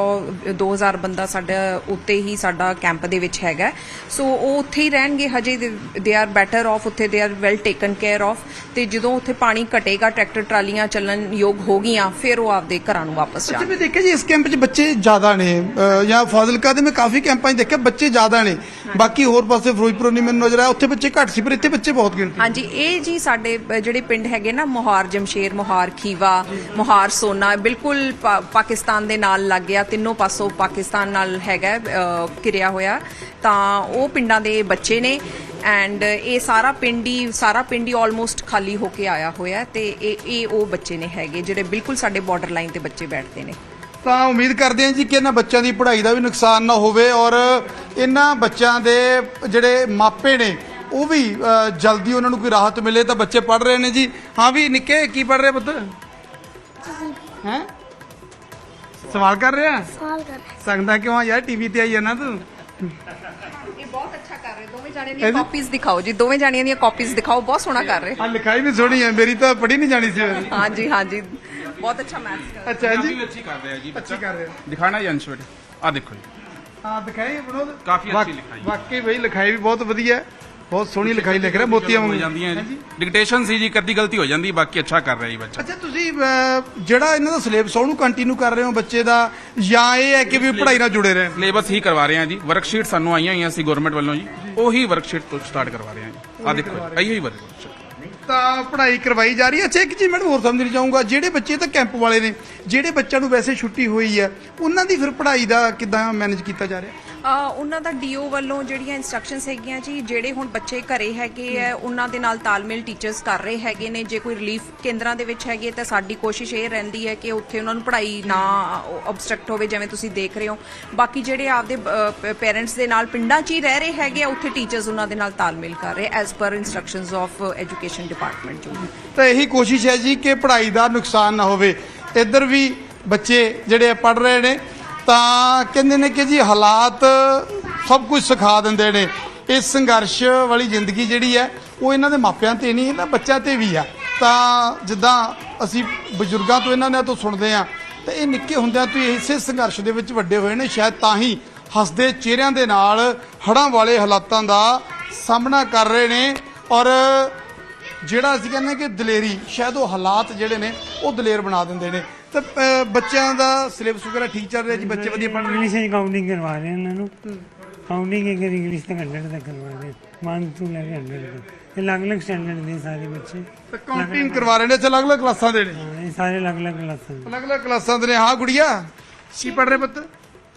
2000 ਬੰਦਾ ਸਾਡਾ ਉੱਤੇ ਹੀ ਸਾਡਾ ਕੈਂਪ ਦੇ ਵਿੱਚ ਹੈਗਾ। ਸੋ ਉਹ ਉੱਥੇ ਹੀ ਰਹਿਣਗੇ ਹਜੇ ਦੇ ਆਰ ਬੈਟਰ ਆਫ ਉੱਥੇ they are well taken care of ਤੇ ਜਦੋਂ ਉੱਥੇ ਪਾਣੀ ਘਟੇਗਾ ਟਰੈਕਟਰ ਟਰਾਲੀਆਂ ਚੱਲਣ ਯੋਗ ਹੋ ਗਈਆਂ ਫਿਰ ਉਹ ਆਪਦੇ ਘਰਾਂ ਨੂੰ ਵਾਪਸ ਜਾਣ ਮੈਂ ਦੇਖਿਆ ਜੀ ਇਸ ਕੈਂਪ 'ਚ ਬੱਚੇ ਜ਼ਿਆਦਾ ਨੇ। ਜਾਂ ਫਾਜ਼ਿਲਕਾ ਦੇ ਮੈਂ ਕਾਫੀ ਕੈਂਪਾਂ 'ਚ ਦੇਖਿਆ ਬੱਚੇ ਜ਼ਿਆਦਾ ਨੇ। ਬਾਕੀ ਹੋਰ ਪਾਸੇ ਫਿਰੋਜ਼ਪੁਰ ਨਹੀਂ ਮੈਨੂੰ ਨਜ਼ਰ ਆਇਆ ਉੱਥੇ ਬੱਚੇ ਘੱਟ ਸੀ ਪਰ ਇੱਥੇ ਬੱਚੇ ਬਹੁਤ ਗਿਣਤੀ ਹਾਂਜੀ ਇਹ ਜੀ ਸਾਡੇ ਅ, ਜਿਹੜੇ ਪਿੰਡ ਹੈਗੇ ਨਾ ਮੋਹਾਰ ਜਮਸ਼ੇਰ ਮੋਹਾਰ ਖੀਵਾ ਮੋਹਾਰ ਸੋਨਾ ਬਿਲਕੁਲ ਪਾ- ਪਾਕਿਸਤਾਨ ਦੇ ਨਾਲ ਲੱਗ ਗਿਆ ਤਿੰਨੋਂ ਪਾਸੋਂ ਪਾਕਿਸਤਾਨ ਨਾਲ ਹੈਗਾ ਅ, ਘਿਰਿਆ ਹੋਇਆ। ਤਾਂ ਉਹ ਪਿੰਡਾਂ ਦੇ ਬੱਚੇ ਨੇ ਐਂਡ ਇਹ ਸਾਰਾ ਪਿੰਡ ਹੀ ਸਾਰਾ ਪਿੰਡ ਹੀ ਆਲਮੋਸਟ ਖਾਲੀ ਹੋ ਕੇ ਆਇਆ ਹੋਇਆ ਹੈ ਤੇ ਇਹ ਇਹ ਉਹ ਬੱਚੇ ਨੇ ਹੈਗੇ ਜਿਹੜੇ ਬਿਲਕੁਲ ਸਾਡੇ ਬਾਰਡਰ ਲਾਈਨ ਤੇ ਬੱਚੇ ਬੈਠਦੇ ਨੇ। ਤਾਂ ਉਮੀਦ ਕਰਦੇ ਹਾਂ ਜੀ ਕਿ ਇਹਨਾਂ ਬੱਚਿਆਂ ਦੀ ਪੜ੍ਹਾਈ ਦਾ ਵੀ ਨੁਕਸਾਨ ਨਾ ਹੋਵੇ ਔਰ ਇਹਨਾਂ ਬੱਚਿਆਂ ਦੇ ਜਿਹੜੇ ਮਾਪੇ ਨੇ ਉਹ ਵੀ ਜਲਦੀ ਉਹਨਾਂ ਨੂੰ ਕੋਈ ਰਾਹਤ ਮਿਲੇ ਤਾਂ ਬੱਚੇ ਪੜ੍ਹ ਰਹੇ ਨੇ ਜੀ। ਹਾਂ ਵੀ ਨਿੱਕੇ ਕੀ ਪੜ੍ਹ ਰਹੇ ਪੁੱਤ? ਹੈ? ਸਵਾਲ ਕਰ ਰਿਹਾ? ਸਵਾਲ ਕਰ ਸੰਗਦਾ ਕਿਉਂ ਆ ਯਾਰ ਟੀਵੀ ਤੇ ਆਈ ਆ ਨਾ ਤੂੰ? ਇਹ ਬਹੁਤ ਅੱਛਾ ਕਰ ਰਹੇ ਦੋਵੇਂ ਜਾਣੀਆਂ ਦੀਆਂ ਕਾਪੀਜ਼ ਦਿਖਾਓ ਜੀ ਦੋਵੇਂ ਜਾਣੀਆਂ ਦੀਆਂ ਕਾਪੀਜ਼ ਦਿਖਾਓ ਬਹੁਤ ਸੋਹਣਾ ਕਰ ਰਹੇ। ਆ ਲਿਖਾਈ ਵੀ ਸੋਹਣੀ ਹੈ ਮੇਰੀ ਤਾਂ ਪੜ੍ਹੀ ਨਹੀਂ ਜਾਣੀ ਸੀ। ਵੈਸੇ। ਹਾਂਜੀ ਹਾਂਜੀ। ਬਹੁਤ ਅੱਛਾ ਮੈਥਸ ਕਰ ਅੱਛਾ ਜੀ। ਵੀ ਅੱਛੀ ਕਰ ਰਿਹਾ ਜੀ ਅੱਛੀ ਕਰ ਰਹੇ। ਹੋ ਦਿਖਾਣਾ ਜੀ ਅੰਸ਼ ਬੇਟੇ। ਆ ਦੇਖੋ ਜੀ। ਹਾਂ ਦਿਖਾਈ ਬਣੋ ਕਾਫੀ ਅੱਛੀ ਵਾਕ- ਲਿਖਾਈ। ਹੈ। ਵਾਕਈ ਬਈ ਲਿਖਾਈ ਵੀ ਬਹੁਤ ਵਧੀਆ ਹੈ। ਬਹੁਤ ਸੋਹਣੀ ਲਿਖਾਈ ਲਿਖ ਰਿਹਾ ਮੋਤੀਆਂ ਹੋ ਵਾਂਗੂ। ਜਾਂਦੀਆਂ ਜੀ। ਡਿਕਟੇਸ਼ਨ ਸੀ ਜੀ ਕਦੀ ਗਲਤੀ ਹੋ ਜਾਂਦੀ ਬਾਕੀ ਅੱਛਾ ਕਰ ਰਿਹਾ ਜੀ ਬੱਚਾ। ਅੱਛਾ ਤੁਸੀਂ ਅਹ, ਜਿਹੜਾ ਇਹਨਾਂ ਦਾ ਸਿਲੇਬਸ ਉਹਨੂੰ ਕੰਟੀਨਿਊ ਕਰ ਰਹੇ ਹੋ ਬੱਚੇ ਦਾ? ਜਾਂ ਇਹ ਹੈ ਕਿ ਵੀ ਪੜ੍ਹਾਈ ਨਾਲ ਜੁੜੇ ਰਹਿਣ ਸਿਲੇਬਸ ਹੀ ਕਰਵਾ ਰਹੇ ਹਾਂ ਜੀ। ਵਰਕਸ਼ੀਟ ਸਾਨੂੰ ਆਈਆਂ ਹੋਈਆਂ ਸੀ ਗਵਰਨਮੈਂਟ ਵੱਲੋਂ ਜੀ। ਉਹੀ ਵਰਕਸ਼ੀਟ ਤੋਂ ਸਟਾਰਟ ਕਰਵਾ ਰਹੇ ਹਾਂ ਜੀ। ਆ ਦੇਖੋ ਇਹੀ ਹੀ। ਵਰਕਸ਼ੀਟ ਤਾਂ ਪੜ੍ਹਾਈ ਕਰਵਾਈ ਜਾ ਰਹੀ ਹੈ। ਅੱਛਾ, ਇੱਕ ਚੀਜ਼ ਮੈਨੂੰ ਹੋਰ ਸਮਝਣੀ ਚਾਹੂੰਗਾ, ਜਿਹੜੇ ਬੱਚੇ ਤਾਂ ਕੈਂਪ ਵਾਲੇ ਨੇ, ਜਿਹੜੇ ਬੱਚਿਆਂ ਨੂੰ ਵੈਸੇ ਛੁੱਟੀ ਹੋਈ ਹੈ, ਉਹਨਾਂ ਦੀ ਫਿਰ ਪੜ੍ਹਾਈ ਦਾ ਕਿੱਦਾਂ ਮੈਨੇਜ ਕੀਤਾ ਜਾ ਰਿਹਾ? ਉਹਨਾਂ ਦਾ ਡੀਓ ਵੱਲੋਂ ਜਿਹੜੀਆਂ ਇਨਸਟਰਕਸ਼ਨਸ ਹੈਗੀਆਂ ਜੀ, ਜਿਹੜੇ ਹੁਣ ਬੱਚੇ ਘਰੇ ਹੈਗੇ ਆ, ਉਹਨਾਂ ਦੇ ਨਾਲ ਤਾਲਮੇਲ ਟੀਚਰਸ ਕਰ ਰਹੇ ਹੈਗੇ ਨੇ। ਜੇ ਕੋਈ ਰਿਲੀਫ ਕੇਂਦਰਾਂ ਦੇ ਵਿੱਚ ਹੈਗੇ ਤਾਂ ਸਾਡੀ ਕੋਸ਼ਿਸ਼ ਇਹ ਰਹਿੰਦੀ ਹੈ ਕਿ ਉੱਥੇ ਉਹਨਾਂ ਨੂੰ ਪੜ੍ਹਾਈ ਨਾ ਆਬਸਟ੍ਰਕਟ ਹੋਵੇ, ਜਿਵੇਂ ਤੁਸੀਂ ਦੇਖ ਰਹੇ ਹੋ। ਬਾਕੀ ਜਿਹੜੇ ਆਪਦੇ ਪੇਰੈਂਟਸ ਦੇ ਨਾਲ ਪਿੰਡਾਂ 'ਚ ਹੀ ਰਹਿ ਰਹੇ ਹੈਗੇ ਆ, ਉੱਥੇ ਟੀਚਰਸ ਉਹਨਾਂ ਦੇ ਨਾਲ ਤਾਲਮੇਲ ਕਰ ਰਹੇ as per instructions of education department ਜੋ ਤਾਂ ਇਹੀ ਕੋਸ਼ਿਸ਼ ਹੈ ਜੀ ਕਿ ਪੜ੍ਹਾਈ ਦਾ ਨੁਕਸਾਨ ਨਾ ਹੋਵੇ। ਇੱਧਰ ਵੀ ਬੱਚੇ ਜਿਹੜੇ ਪੜ੍ਹ ਰਹੇ ਨੇ ਤਾਂ ਕਹਿੰਦੇ ਨੇ ਕਿ ਜੀ ਹਾਲਾਤ ਸਭ ਕੁਝ ਸਿਖਾ ਦਿੰਦੇ ਨੇ। ਇਹ ਸੰਘਰਸ਼ ਵਾਲੀ ਜ਼ਿੰਦਗੀ ਜਿਹੜੀ ਹੈ, ਉਹ ਇਹਨਾਂ ਦੇ ਮਾਪਿਆਂ ਤੇ ਨਹੀਂ, ਇਹਨਾਂ ਬੱਚਿਆਂ ਤੇ ਵੀ ਆ। ਤਾਂ ਜਿੱਦਾਂ ਅਸੀਂ ਬਜ਼ੁਰਗਾਂ ਤੋਂ ਇਹਨਾਂ ਨੇ ਤੋਂ ਸੁਣਦੇ ਆ ਤਾਂ ਇਹ ਨਿੱਕੇ ਹੁੰਦਿਆਂ ਤੋਂ ਹੀ ਇਸੇ ਸੰਘਰਸ਼ ਦੇ ਵਿੱਚ ਵੱਡੇ ਹੋਏ ਨੇ। ਸ਼ਾਇਦ ਤਾਂ ਹੀ ਹੱਸਦੇ ਚਿਹਰਿਆਂ ਦੇ ਨਾਲ ਹੜ੍ਹਾਂ ਵਾਲੇ ਹਾਲਾਤਾਂ ਦਾ ਸਾਹਮਣਾ ਕਰ ਰਹੇ ਨੇ। ਔਰ ਜਿਹੜਾ ਅਸੀਂ ਕਹਿੰਦੇ ਕਿ ਦਲੇਰੀ, ਸ਼ਾਇਦ ਉਹ ਹਾਲਾਤ ਜਿਹੜੇ ਨੇ, ਉਹ ਦਲੇਰ ਬਣਾ ਦਿੰਦੇ ਨੇ। ਤੇ ਅਹ, ਬੱਚਿਆਂ ਦਾ ਸਿਲੇਬਸ ਵਗੈਰਾ ਠੀਕ ਚੱਲ ਰਿਹਾ ਜੀ ਬੱਚੇ ਵਧੀਆ ਪੜ੍ਹ ਰਹੇ ਨੇ? ਇੰਗਲਿਸ਼ ਕਾਊਂਟਿੰਗ ਕਰਵਾ ਰਹੇ ਇਹਨਾਂ ਨੂੰ। ਕਾਊਂਟਿੰਗ ਇੱਕ ਇੰਗਲਿਸ਼ ਤੱਕ 100 ਤੱਕ ਕਰਵਾ ਰਹੇ। ਮੰਨ ਤੋਂ ਲੈ ਕੇ 100 ਤੱਕ। ਇਹ ਅਲੱਗ-ਅਲੱਗ ਸਟੈਂਡਰਡ ਦੇ ਸਾਰੇ ਬੱਚੇ। ਤੇ ਕਾਊਂਟਿੰਗ ਕਰਵਾ ਰਹੇ ਨੇ ਇੱਥੇ ਅਲੱਗ-ਅਲੱਗ ਕਲਾਸਾਂ ਦੇ ਨੇ? ਹਾਂ, ਇਹ ਸਾਰੇ ਅਲੱਗ-ਅਲੱਗ ਕਲਾਸਾਂ ਦੇ। ਅਲੱਗ-ਅਲੱਗ ਕਲਾਸਾਂ ਦੇ ਨੇ। ਹਾਂ ਗੁੜੀਆ ਕੀ ਪੜ੍ਹ ਰਹੇ ਪੁੱਤ?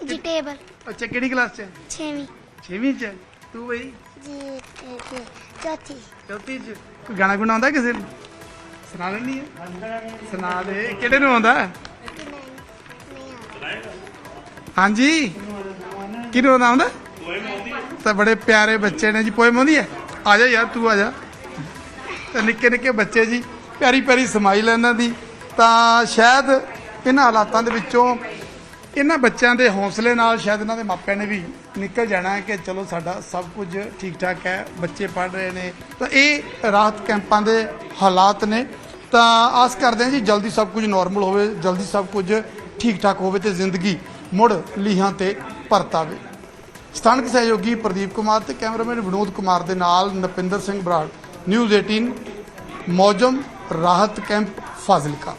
ਜੀ ਟੇਬਲ ਅੱਛਾ ਕਿਹੜੀ ਕਲਾਸ 'ਚ ਹੈ? 6ਵੀਂ 6ਵੀਂ 'ਚ ਹੈ। ਤੂੰ ਬਈ? ਜੀ ਤੇ- ਤੇ ਚੌਥੀ। ਚੌਥੀ 'ਚ। ਕੋਈ ਗਾਣਾ ਗੁਣਾ ਆਉਂਦਾ ਕਿਸੇ ਨੂੰ? ਸੁਣਾ ਲੈਣੀ ਹੈ ਸੁਣਾ ਦੇ ਕਿਹੜੇ ਨੂੰ ਆਉਂਦਾ? ਹਾਂਜੀ। ਕਿਹਨੂੰ ਆਉਂਦਾ ਆਉਂਦਾ? ਤਾਂ ਬੜੇ ਪਿਆਰੇ ਬੱਚੇ ਨੇ ਜੀ ਪੋਇਮ ਆਉਂਦੀ ਹੈ? ਆ ਜਾ ਯਾਰ ਤੂੰ ਆ ਜਾ। ਤਾਂ ਨਿੱਕੇ ਨਿੱਕੇ ਬੱਚੇ ਜੀ ਪਿਆਰੀ ਪਿਆਰੀ ਸਮਾਈਲ ਇਹਨਾਂ ਦੀ ਤਾਂ ਸ਼ਾਇਦ ਇਹਨਾਂ ਹਾਲਾਤਾਂ ਦੇ ਵਿੱਚੋਂ ਇਹਨਾਂ ਬੱਚਿਆਂ ਦੇ ਹੌਸਲੇ ਨਾਲ ਸ਼ਾਇਦ ਇਹਨਾਂ ਦੇ ਮਾਪਿਆਂ ਨੇ ਵੀ ਨਿਕਲ ਜਾਣਾ ਹੈ ਕਿ ਚਲੋ ਸਾਡਾ ਸਭ ਕੁਝ ਠੀਕ ਠਾਕ ਹੈ, ਬੱਚੇ ਪੜ੍ਹ ਰਹੇ ਨੇ। ਤਾਂ ਇਹ ਰਾਹਤ ਕੈਂਪਾਂ ਦੇ ਹਾਲਾਤ ਨੇ। ਤਾਂ ਆਸ ਕਰਦੇ ਹਾਂ ਜੀ ਜਲਦੀ ਸਭ ਕੁਝ ਨਾਰਮਲ ਹੋਵੇ, ਜਲਦੀ ਸਭ ਕੁਝ ਠੀਕ ਠਾਕ ਹੋਵੇ ਤੇ ਜ਼ਿੰਦਗੀ ਮੁੜ ਲੀਹਾਂ ਤੇ ਪਰਤ ਆਵੇ ਸਥਾਨਕ ਸਹਿਯੋਗੀ ਪ੍ਰਦੀਪ ਕੁਮਾਰ ਤੇ ਕੈਮਰਾਮੈਨ ਵਿਨੋਦ ਕੁਮਾਰ ਦੇ ਨਾਲ ਨਪਿੰਦਰ ਸਿੰਘ ਬਰਾੜ। ਨਿਊਜ਼ 18 ਮੌਜਮ ਰਾਹਤ ਕੈਂਪ ਫਾਜ਼ਿਲਕਾ।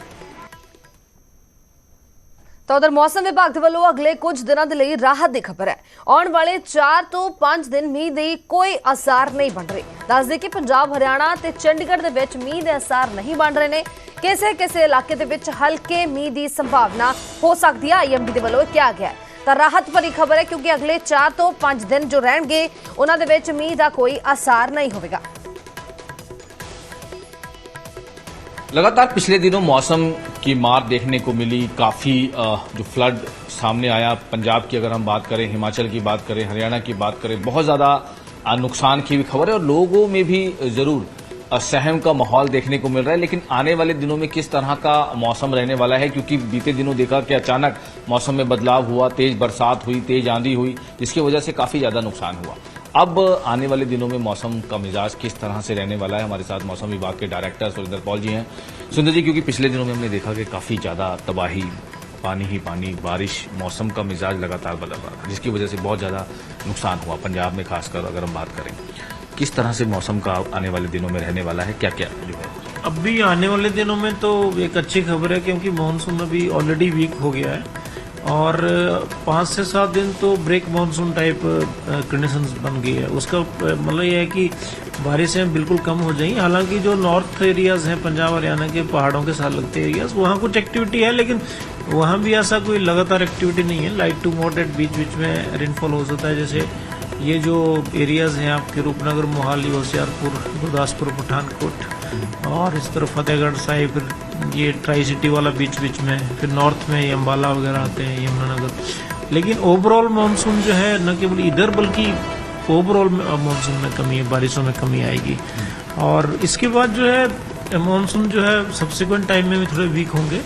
ਤਾਂ ਉਧਰ ਮੌਸਮ ਵਿਭਾਗ ਦੇ ਵੱਲੋਂ ਅਗਲੇ ਕੁਝ ਦਿਨਾਂ ਦੇ ਲਈ ਰਾਹਤ ਦੀ ਖਬਰ ਹੈ। ਆਉਣ ਵਾਲੇ 4 ਤੋਂ 5 ਦਿਨ ਮੀਂਹ ਦੇ ਕੋਈ ਅਸਾਰ ਨਹੀਂ ਬਣ ਰਹੇ। ਦੱਸਦੇ ਕਿ ਪੰਜਾਬ, ਹਰਿਆਣਾ ਤੇ ਚੰਡੀਗੜ੍ਹ ਦੇ ਵਿੱਚ ਮੀਂਹ ਦੇ ਅਸਾਰ ਨਹੀਂ ਬਣ ਰਹੇ ਨੇ। ਕਿਸੇ ਕਿਸੇ ਇਲਾਕੇ ਦੇ ਵਿੱਚ ਹਲਕੇ ਮੀਂਹ ਦੀ ਸੰਭਾਵਨਾ ਹੋ ਸਕਦੀ ਹੈ। ਆਈਐਮਡੀ ਦੇ ਵੱਲੋਂ ਕਿਹਾ ਗਿਆ ਤਾਂ ਰਾਹਤ ਭਰੀ ਖਬਰ ਹੈ ਕਿਉਂਕਿ ਅਗਲੇ 4 ਤੋਂ 5 ਦਿਨ ਜੋ ਰਹਿਣਗੇ, ਉਹਨਾਂ ਦੇ ਵਿੱਚ ਮੀਂਹ ਦਾ ਕੋਈ ਅਸਾਰ ਨਹੀਂ ਹੋਵੇਗਾ। लगातार पिछले दिनों मौसम की मार देखने को मिली। काफ़ी जो फ्लड सामने आया, पंजाब की अगर हम बात करें, हिमाचल की बात करें, हरियाणा की बात करें, बहुत ज़्यादा नुकसान की भी खबर है और लोगों में भी ज़रूर सहम का माहौल देखने को मिल रहा है। लेकिन आने वाले दिनों में किस तरह का मौसम रहने वाला है? क्योंकि बीते दिनों देखा कि अचानक मौसम में बदलाव हुआ, तेज बरसात हुई, तेज आंधी हुई, जिसकी वजह से काफ़ी ज़्यादा नुकसान हुआ। अब आने वाले दिनों में मौसम का मिजाज किस तरह से रहने वाला है? हमारे साथ मौसम विभाग के डायरेक्टर सुरेंद्र पॉल जी हैं। सुंदर जी, क्योंकि पिछले दिनों में हमने देखा कि काफ़ी ज़्यादा तबाही, पानी ही पानी, बारिश, मौसम का मिजाज लगातार बदल रहा जिसकी वजह से बहुत ज़्यादा नुकसान हुआ पंजाब में, खासकर अगर हम बात करें। किस तरह से मौसम का आने वाले दिनों में रहने वाला है? क्या क्या जो है? अब भी आने वाले दिनों में तो एक अच्छी खबर है, क्योंकि मानसून अभी ऑलरेडी वीक हो गया है। और पाँच से सात दिन तो ब्रेक मानसून टाइप कंडीशंस बन गई है। उसका मतलब यह है कि बारिशें बिल्कुल कम हो जाएँगी हालाँकि जो नॉर्थ एरियाज़ हैं, पंजाब, हरियाणा के पहाड़ों के साथ लगते एरियाज़ वहाँ कुछ एक्टिविटी है, लेकिन वहाँ भी ऐसा कोई लगातार एक्टिविटी नहीं है। लाइट टू मॉडरेट बीच बीच में रेनफॉल हो सकता है, जैसे ये जो एरियाज़ हैं आपके रूपनगर, मोहाली, होशियारपुर, गुरदासपुर, पठानकोट। और इस तरफ़ फतेहगढ़ साहिब, ये ट्राई सिटी वाला बीच बीच में, फिर नॉर्थ में ये अम्बाला वगैरह आते हैं, यमुनानगर। लेकिन ओवरऑल मानसून जो है, न केवल इधर, बल्कि ओवरऑल मानसून में कमी है, बारिशों में कमी आएगी। और इसके बाद जो है मानसून जो है सब्सिक्वेंट टाइम में भी थोड़े वीक होंगे।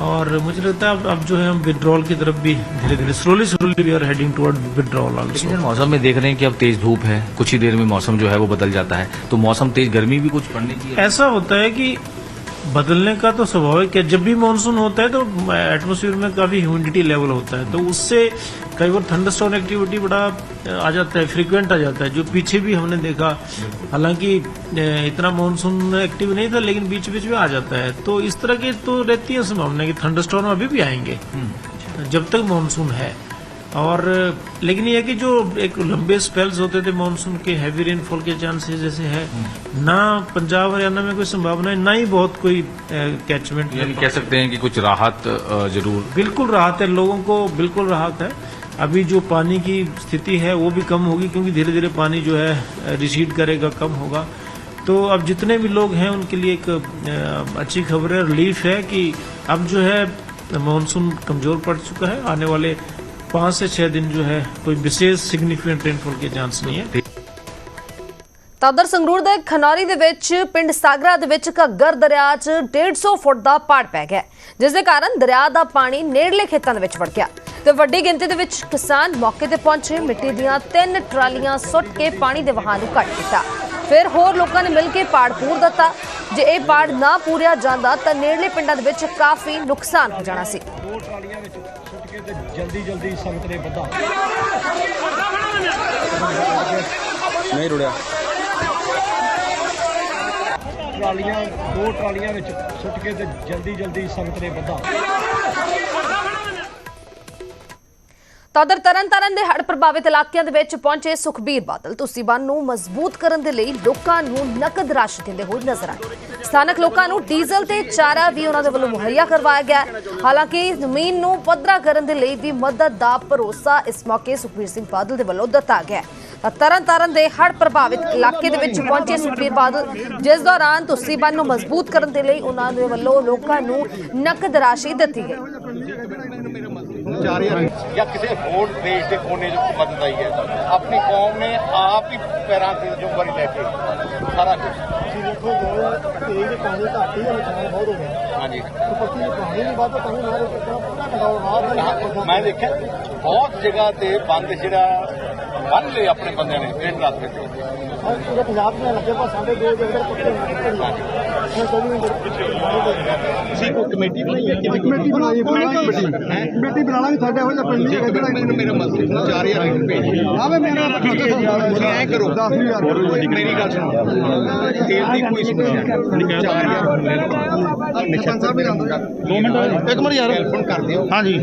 और मुझे लगता है अब अब जो है हम विद्रॉल की तरफ़ भी धीरे धीरे slowly slowly we are heading toward withdrawal also मौसम में देख रहे हैं कि अब तेज धूप है कुछ ही देर में मौसम जो है वो बदल जाता है तो मौसम तेज गर्मी भी कुछ पड़ने की ऐसा होता है कि बदलने का तो स्वाभाविक है जब भी मानसून होता है तो एटमोसफियर में काफ़ी ह्यूमिडिटी लेवल होता है तो उससे कई बार थंडरस्टॉर्म एक्टिविटी बड़ा आ जाता है फ्रीक्वेंट आ जाता है जो पीछे भी हमने देखा। हालाँकि इतना मानसून एक्टिव नहीं था लेकिन बीच बीच में आ जाता है। तो इस तरह की तो रहती है संभावना कि थंडरस्टॉर्म अभी भी आएँगे। जब तक मानसून है। और लेकिन यह कि जो एक लंबे स्पेल्स होते थे मानसून के हैवी रेनफॉल के चांसेस जैसे है ना पंजाब हरियाणा में कोई संभावना है ना ही बहुत कोई कैचमेंट कह सकते हैं कि कुछ राहत ज़रूर। बिल्कुल राहत है लोगों को बिल्कुल राहत है। अभी जो पानी की स्थिति है, वो भी कम होगी क्योंकि धीरे धीरे पानी जो है रिसीड करेगा, कम होगा। तो अब जितने भी लोग हैं, उनके लिए एक अच्छी खबर है रिलीफ है कि अब जो है मानसून कमज़ोर पड़ चुका है। आने वाले पाँच से छह दिन जो है, कोई विशेष सिग्निफिकेंट रेनफॉल के चांस नहीं है। ਤਾਂ ਉਧਰ ਸੰਗਰੂਰ ਦੇ ਖਨੌਰੀ ਦੇ ਵਿੱਚ ਪਿੰਡ ਸਾਗਰਾ ਦੇ ਵਿੱਚ ਘੱਗਰ ਦਰਿਆ 'ਚ 150 ਫੁੱਟ ਦਾ ਪਾੜ ਪੈ ਗਿਆ ਜਿਸ ਦੇ ਕਾਰਨ ਦਰਿਆ ਦਾ ਪਾਣੀ ਨੇੜਲੇ ਖੇਤਾਂ ਦੇ ਵਿੱਚ ਵੜ ਗਿਆ। ਤੇ ਵੱਡੀ ਗਿਣਤੀ ਦੇ ਵਿੱਚ ਕਿਸਾਨ ਮੌਕੇ ਤੇ ਪਹੁੰਚੇ ਮਿੱਟੀ ਦੀਆਂ ਤਿੰਨ ਟਰਾਲੀਆਂ ਸੁੱਟ ਕੇ ਪਾਣੀ ਦੇ ਵਹਾਅ ਨੂੰ ਘੱਟ ਕੀਤਾ। ਫਿਰ ਹੋਰ ਲੋਕਾਂ ਨੇ ਮਿਲ ਕੇ ਪਾੜ ਪੂਰ ਦਿੱਤਾ। ਜੇ ਇਹ ਪਾੜ ਨਾ ਪੂਰਿਆ ਜਾਂਦਾ ਤਾਂ ਨੇੜਲੇ ਪਿੰਡਾਂ ਦੇ ਵਿੱਚ ਕਾਫੀ ਨੁਕਸਾਨ ਹੋ ਜਾਣਾ ਸੀ। ਨਹੀਂ ਰੁੜਿਆ। ਟਰਾਲੀਆਂ, ਦੋ ਟਰਾਲੀਆਂ ਵਿੱਚ ਸੁੱਟ ਕੇ ਤੇ ਜਲਦੀ ਜਲਦੀ ਸੰਗਤ ਨੇ ਵੱਧਾ। ਤਾਂ ਤਰਨਤਾਰਨ ਦੇ ਹੜ੍ਹ ਪ੍ਰਭਾਵਿਤ ਇਲਾਕਿਆਂ ਦੇ ਵਿੱਚ ਪਹੁੰਚੇ ਸੁਖਬੀਰ ਬਾਦਲ। ਤੁਸੀਂ ਬੰਨ ਨੂੰ ਮਜ਼ਬੂਤ ਕਰਨ ਦੇ ਲਈ ਲੋਕਾਂ ਨੂੰ ਨਕਦ ਰਾਸ਼ੀ ਦਿੰਦੇ ਹੋਏ ਨਜ਼ਰ ਆਏ। ਸਥਾਨਕ ਲੋਕਾਂ ਨੂੰ ਡੀਜ਼ਲ ਤੇ ਚਾਰਾ ਵੀ ਉਹਨਾਂ ਦੇ ਵੱਲੋਂ ਮੁਹੱਈਆ ਕਰਵਾਇਆ ਗਿਆ ਹਾਲਾਂਕਿ ਜ਼ਮੀਨ ਨੂੰ ਪੱਧਰਾ ਕਰਨ ਦੇ ਲਈ ਵੀ ਮਦਦ ਦਾ ਭਰੋਸਾ ਇਸ ਮੌਕੇ ਸੁਖਬੀਰ ਸਿੰਘ ਬਾਦਲ ਦੇ ਵੱਲੋਂ ਦਿੱਤਾ ਗਿਆ ਤਰਨਤਾਰਨ ਦੇ ਹੜ੍ਹ ਪ੍ਰਭਾਵਿਤ ਇਲਾਕੇ ਦੇ ਵਿੱਚ ਪਹੁੰਚੇ ਸੁਖਬੀਰ ਬਾਦਲ, ਜਿਸ ਦੌਰਾਨ ਤੁਸੀਂ ਨੂੰ ਮਜ਼ਬੂਤ ਕਰਨ ਦੇ ਲਈ ਉਹਨਾਂ ਦੇ ਵੱਲੋਂ ਲੋਕਾਂ ਨੂੰ ਨਕਦ ਰਾਸ਼ੀ ਦਿੱਤੀ ਗਈ। ਜਾਂ ਕਿਸੇ ਹੋਰ ਦੇਸ਼ ਦੇ ਕੋਨੇ 'ਚ ਮਦਦ ਆਈ ਹੈ, ਆਪਣੀ ਕੌਮ ਨੇ ਆਪ ਹੀ ਪੈਰਾਂ ਤੇ ਜ਼ਿੰਮੇਵਾਰੀ ਲੈ ਕੇ ਸਾਰਾ ਕੁਝ ਦੇਖੋ ਜੋ ਤੇਜ਼ ਪਾਣੀ ਘੱਟ ਹੀ ਨੁਕਸਾਨ ਬਹੁਤ ਹੋ ਗਿਆ। ਹਾਂਜੀ। ਪੱਕੀ ਪਾਣੀ ਨਹੀਂ ਵੱਧ ਪਾਣੀ ਨਾਲ ਪੂਰਾ ਕੰਟਰੋਲ ਮੈਂ ਦੇਖਿਆ ਬਹੁਤ ਜਗ੍ਹਾ ਤੇ ਬੰਦ ਜਿਹੜਾ ਬੰਨ ਲਏ ਆਪਣੇ ਬੰਦਿਆਂ ਨੇ ਪਿੰਡ ਰੱਖ ਦਿੱਤੇ ਪੂਰੇ ਪੰਜਾਬ ਦੇ ਲੱਗੇ ਪਾ ਸਾਡੇ ਦੋ ਜਗ੍ਹਾ ਤੁਸੀਂ ਕੋਈ ਕਮੇਟੀ ਬਣਾਈ ਹੈ? ਕਿਵੇਂ ਕਮੇਟੀ ਬਣਾਈ ਕਮੇਟੀ ਕਮੇਟੀ ਬਣਾਣਾ ਵੀ ਸਾਡੇ ਹੋ ਜਾ ਪਿੰਡ ਦੀ ਇਧਰ ਮੇਰਾ ਮਸਲਾ 4000 ਰੁਪਏ ਭੇਜ ਆਵੇ ਮੇਰਾ ਤੁਸੀਂ ਐ ਕਰੋ। 10000 ਮੇਰੀ ਗੱਲ ਸੁਣੋ। ਤੇਲ ਦੀ ਕੋਈ ਸਮੱਸਿਆ ਨਹੀਂ। 4000 ਨਿਸ਼ਾਨ ਸਾਹਿਬ ਵੀ ਆਉਂਦਾ 2 ਮਿੰਟ ਇੱਕ ਮਿੰਟ ਯਾਰ। ਫੋਨ ਕਰ ਦਿਓ ਹਾਂਜੀ।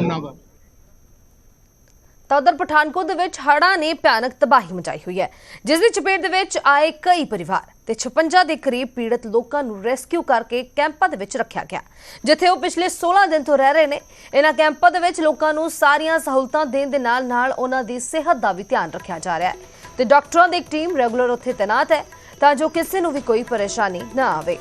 ਤਾਂ ਉਧਰ ਪਠਾਨਕੋਟ ਦੇ ਵਿੱਚ ਹੜ੍ਹਾਂ ਨੇ ਭਿਆਨਕ ਤਬਾਹੀ ਮਚਾਈ ਹੋਈ ਹੈ। ਜਿਸ ਦੀ ਚਪੇਟ ਦੇ ਵਿੱਚ ਆਏ ਕਈ ਪਰਿਵਾਰ ਤੇ 56 ਦੇ ਕਰੀਬ ਪੀੜਤ ਲੋਕਾਂ ਨੂੰ ਰੈਸਕਿਊ ਕਰਕੇ ਕੈਂਪਾਂ ਦੇ ਵਿੱਚ ਰੱਖਿਆ ਗਿਆ। ਜਿੱਥੇ ਉਹ ਪਿਛਲੇ 16 ਦਿਨ ਤੋਂ ਰਹਿ ਰਹੇ ਨੇ। ਇਹਨਾਂ ਕੈਂਪਾਂ ਦੇ ਵਿੱਚ ਲੋਕਾਂ ਨੂੰ ਸਾਰੀਆਂ ਸਹੂਲਤਾਂ ਦੇਣ ਦੇ ਨਾਲ ਨਾਲ ਉਹਨਾਂ ਦੀ ਸਿਹਤ ਦਾ ਵੀ ਧਿਆਨ ਰੱਖਿਆ ਜਾ ਰਿਹਾ ਹੈ। ਤੇ ਡਾਕਟਰਾਂ ਦੀ ਇੱਕ ਟੀਮ ਰੈਗੂਲਰ ਉੱਥੇ ਤੈਨਾਤ ਹੈ। ਤਾਂ ਜੋ ਕਿਸੇ ਨੂੰ ਵੀ ਕੋਈ ਪਰੇਸ਼ਾਨੀ ਨਾ ਆਵੇ।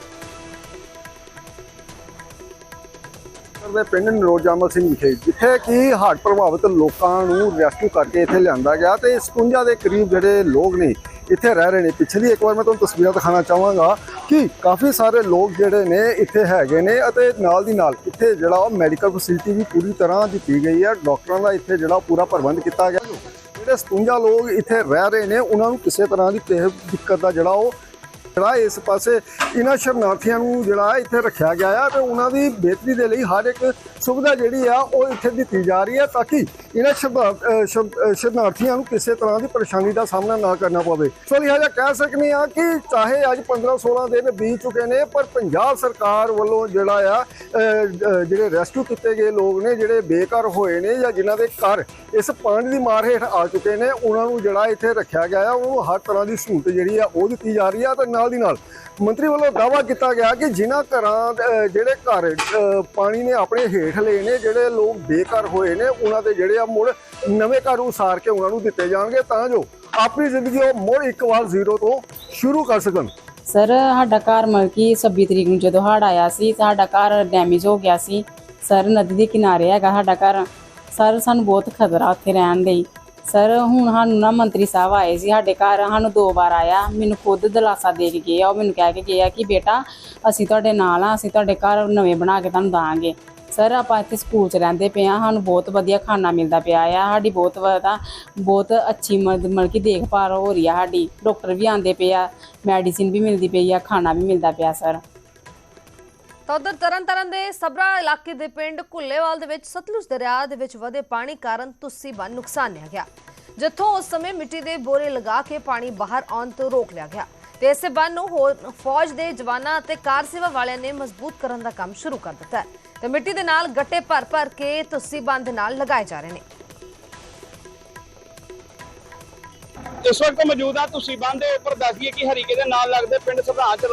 ਦੇ ਪਿੰਡ ਨਰੋਜਾਮਲ ਸਿੰਘ ਵਿਖੇ, ਜਿੱਥੇ ਕਿ ਹੜ੍ਹ ਪ੍ਰਭਾਵਿਤ ਲੋਕਾਂ ਨੂੰ ਰੈਸਕਿਊ ਕਰਕੇ ਇੱਥੇ ਲਿਆਂਦਾ ਗਿਆ ਤੇ 57 ਦੇ ਕਰੀਬ ਜਿਹੜੇ ਲੋਕ ਨੇ, ਇੱਥੇ ਰਹਿ ਰਹੇ ਨੇ। ਪਿਛਲੀ ਇੱਕ ਵਾਰ ਮੈਂ ਤੁਹਾਨੂੰ ਤਸਵੀਰਾਂ ਦਿਖਾਉਣਾ ਚਾਹਾਂਗਾ ਕਿ ਕਾਫੀ ਸਾਰੇ ਲੋਕ ਜਿਹੜੇ ਨੇ ਇੱਥੇ ਹੈਗੇ ਨੇ ਅਤੇ ਨਾਲ ਦੀ ਨਾਲ ਇੱਥੇ ਜਿਹੜਾ ਉਹ ਮੈਡੀਕਲ ਫੈਸਿਲਿਟੀ ਵੀ ਪੂਰੀ ਤਰ੍ਹਾਂ ਦਿੱਤੀ ਗਈ ਹੈ। ਡਾਕਟਰਾਂ ਦਾ ਇੱਥੇ ਜਿਹੜਾ ਪੂਰਾ ਪ੍ਰਬੰਧ ਕੀਤਾ ਗਿਆ। ਜਿਹੜੇ 57 ਲੋਕ ਇੱਥੇ ਰਹਿ ਰਹੇ ਨੇ, ਉਹਨਾਂ ਨੂੰ ਕਿਸੇ ਤਰ੍ਹਾਂ ਦੀ ਦਿੱਕਤ ਦਾ ਜਿਹੜਾ ਉਹ ਜਿਹੜਾ ਇਸ ਪਾਸੇ ਇਹਨਾਂ ਸ਼ਰਨਾਰਥੀਆਂ ਨੂੰ ਜਿਹੜਾ ਇੱਥੇ ਰੱਖਿਆ ਗਿਆ ਆ ਤੇ ਉਹਨਾਂ ਦੀ ਬਿਹਤਰੀ ਦੇ ਲਈ ਹਰ ਇੱਕ ਸੁਵਿਧਾ ਜਿਹੜੀ ਆ, ਉਹ ਇੱਥੇ ਦਿੱਤੀ ਜਾ ਰਹੀ ਹੈ ਤਾਂ ਕਿ ਇਹਨਾਂ ਸ਼ਰਨਾ- ਸ਼ਰ- ਅਹ ਨੂੰ ਕਿਸੇ ਤਰ੍ਹਾਂ ਦੀ ਪਰੇਸ਼ਾਨੀ ਦਾ ਸਾਹਮਣਾ ਨਾ ਕਰਨਾ ਪਵੇ। ਸੋ ਲਿਹਾਜ਼ਾ ਕਹਿ ਸਕਨੇ ਆ ਕਿ ਚਾਹੇ ਅੱਜ 15 16 ਦਿਨ ਬੀਤ ਚੁੱਕੇ ਨੇ, ਪਰ ਪੰਜਾਬ ਸਰਕਾਰ ਵੱਲੋਂ ਜਿਹੜਾ ਆ ਜਿਹੜੇ ਰੈਸਕਿਊ ਕੀਤੇ ਗਏ ਲੋਕ ਨੇ, ਜਿਹੜੇ ਬੇਘਰ ਹੋਏ ਨੇ ਜਾਂ ਜਿਨ੍ਹਾਂ ਦੇ ਘਰ ਇਸ ਪਾਣੀ ਦੀ ਮਾਰ ਹੇਠ ਆ ਚੁੱਕੇ ਨੇ, ਉਹਨਾਂ ਨੂੰ ਜਿਹੜਾ ਇੱਥੇ ਰੱਖਿਆ ਗਿਆ ਆ, ਉਹ ਹਰ ਤਰ੍ਹਾਂ ਦੀ ਸਹੂਲਤ ਜਿਹੜੀ ਆ, ਉਹ ਦਿੱਤੀ ਜਾ ਰਹੀ ਆ ਤੇ ਨਾਲ ਦੀ ਨਾਲ ਮੰਤਰੀ ਵੱਲੋਂ ਦਾਅਵਾ ਕੀਤਾ ਗਿਆ ਕਿ ਜਿਨ੍ਹਾਂ ਘਰਾਂ ਜਿਹੜੇ ਘਰ ਪਾਣੀ ਨੇ ਆਪਣੇ ਹੇਠ ਲਏ ਨੇ ਜਿਹੜੇ ਲੋਕ ਬੇਘਰ ਹੋਏ ਨੇ, ਉਹਨਾਂ ਦੇ ਜਿਹੜੇ ਆ ਮੁੜ ਨਵੇਂ ਘਰ ਉਸਾਰ ਕੇ ਉਹਨਾਂ ਨੂੰ ਦਿੱਤੇ ਜਾਣਗੇ, ਤਾਂ ਜੋ ਆਪਣੀ ਜ਼ਿੰਦਗੀ ਉਹ ਮੁੜ ਇੱਕ ਵਾਰ ਜ਼ੀਰੋ ਤੋਂ ਸ਼ੁਰੂ ਕਰ ਸਕਣ। ਸਰ, ਸਾਡਾ ਘਰ ਮਤਲਬ ਕਿ 26 ਤਰੀਕ ਨੂੰ ਜਦੋਂ ਹੜ੍ਹ ਆਇਆ ਸੀ, ਸਾਡਾ ਘਰ ਡੈਮੇਜ ਹੋ ਗਿਆ ਸੀ। ਸਰ, ਨਦੀ ਦੇ ਕਿਨਾਰੇ ਹੈਗਾ ਸਾਡਾ ਘਰ। ਸਰ, ਸਾਨੂੰ ਬਹੁਤ ਖਤਰਾ ਉੱਥੇ ਰਹਿਣ ਦੇ ਸਰ, ਹੁਣ ਸਾਨੂੰ ਨਾ ਮੰਤਰੀ ਸਾਹਿਬ ਆਏ ਸੀ ਸਾਡੇ ਘਰ, ਸਾਨੂੰ ਦੋ ਵਾਰ ਆਇਆ। ਮੈਨੂੰ ਖੁਦ ਦਿਲਾਸਾ ਦੇ ਕੇ ਗਏ ਆ, ਉਹ ਮੈਨੂੰ ਕਹਿ ਕੇ ਗਏ ਆ ਕਿ ਬੇਟਾ, ਅਸੀਂ ਤੁਹਾਡੇ ਨਾਲ ਆ, ਅਸੀਂ ਤੁਹਾਡੇ ਘਰ ਨਵੇਂ ਬਣਾ ਕੇ ਤੁਹਾਨੂੰ ਦਾਂਗੇ। ਸਰ ਆਪਾਂ ਇੱਥੇ ਸਕੂਲ 'ਚ ਰਹਿੰਦੇ ਪਏ ਆ ਸਾਨੂੰ ਬਹੁਤ ਵਧੀਆ ਖਾਣਾ ਮਿਲਦਾ ਪਿਆ ਆ, ਸਾਡੀ ਬਹੁਤ ਵਧੀਆ ਬਹੁਤ ਅੱਛੀ ਮਤਲਬ ਕਿ ਦੇਖਭਾਲ ਹੋ ਰਹੀ ਆ ਸਾਡੀ। ਡਾਕਟਰ ਵੀ ਆਉਂਦੇ ਪਏ ਆ ਮੈਡੀਸਿਨ ਵੀ ਮਿਲਦੀ ਪਈ ਆ, ਖਾਣਾ ਵੀ ਮਿਲਦਾ ਪਿਆ ਸਰ ਤਾਂ ਉਧਰ ਤਰਨਤਾਰਨ ਦੇ ਸਬਰਾ ਇਲਾਕੇ ਦੇ ਪਿੰਡ ਘੁੱਲੇਵਾਲ ਦੇ ਵਿੱਚ ਸਤਲੁਜ ਦਰਿਆ ਦੇ ਵਿੱਚ ਵਧੇ ਪਾਣੀ ਕਾਰਨ ਤੁਸੀ ਬੰਨ ਨੁਕਸਾਨਿਆ ਗਿਆ। ਜਿੱਥੋਂ ਉਸ ਸਮੇਂ ਮਿੱਟੀ ਦੇ ਬੋਰੇ ਲਗਾ ਕੇ ਪਾਣੀ ਬਾਹਰ ਆਉਣ ਤੋਂ ਰੋਕ ਲਿਆ ਗਿਆ। ਤੇ ਇਸੇ ਬੰਨ ਨੂੰ ਹੋਰ ਫੌਜ ਦੇ ਜਵਾਨਾਂ ਅਤੇ ਕਾਰ ਸੇਵਾ ਵਾਲਿਆਂ ਨੇ ਮਜ਼ਬੂਤ ਕਰਨ ਦਾ ਕੰਮ ਸ਼ੁਰੂ ਕਰ ਦਿੱਤਾ ਹੈ। ਤੇ ਮਿੱਟੀ ਦੇ ਨਾਲ ਗੱਟੇ ਭਰ ਭਰ ਕੇ ਤੁਸੀ ਬੰਨ ਨਾਲ ਲਗਾਏ ਜਾ ਰਹੇ ਨੇ। ਇਸ ਵਕਤ ਮੌਜੂਦ ਆ ਤੁਸੀਂ ਬੰਦ ਦੇ ਉੱਪਰ ਦੱਸੀਏ ਕਿ ਹਰੀਕੇ ਦੇ ਨਾਲ ਲੱਗਦੇ ਪਿੰਡ ਸਭਰਾਂ ਚ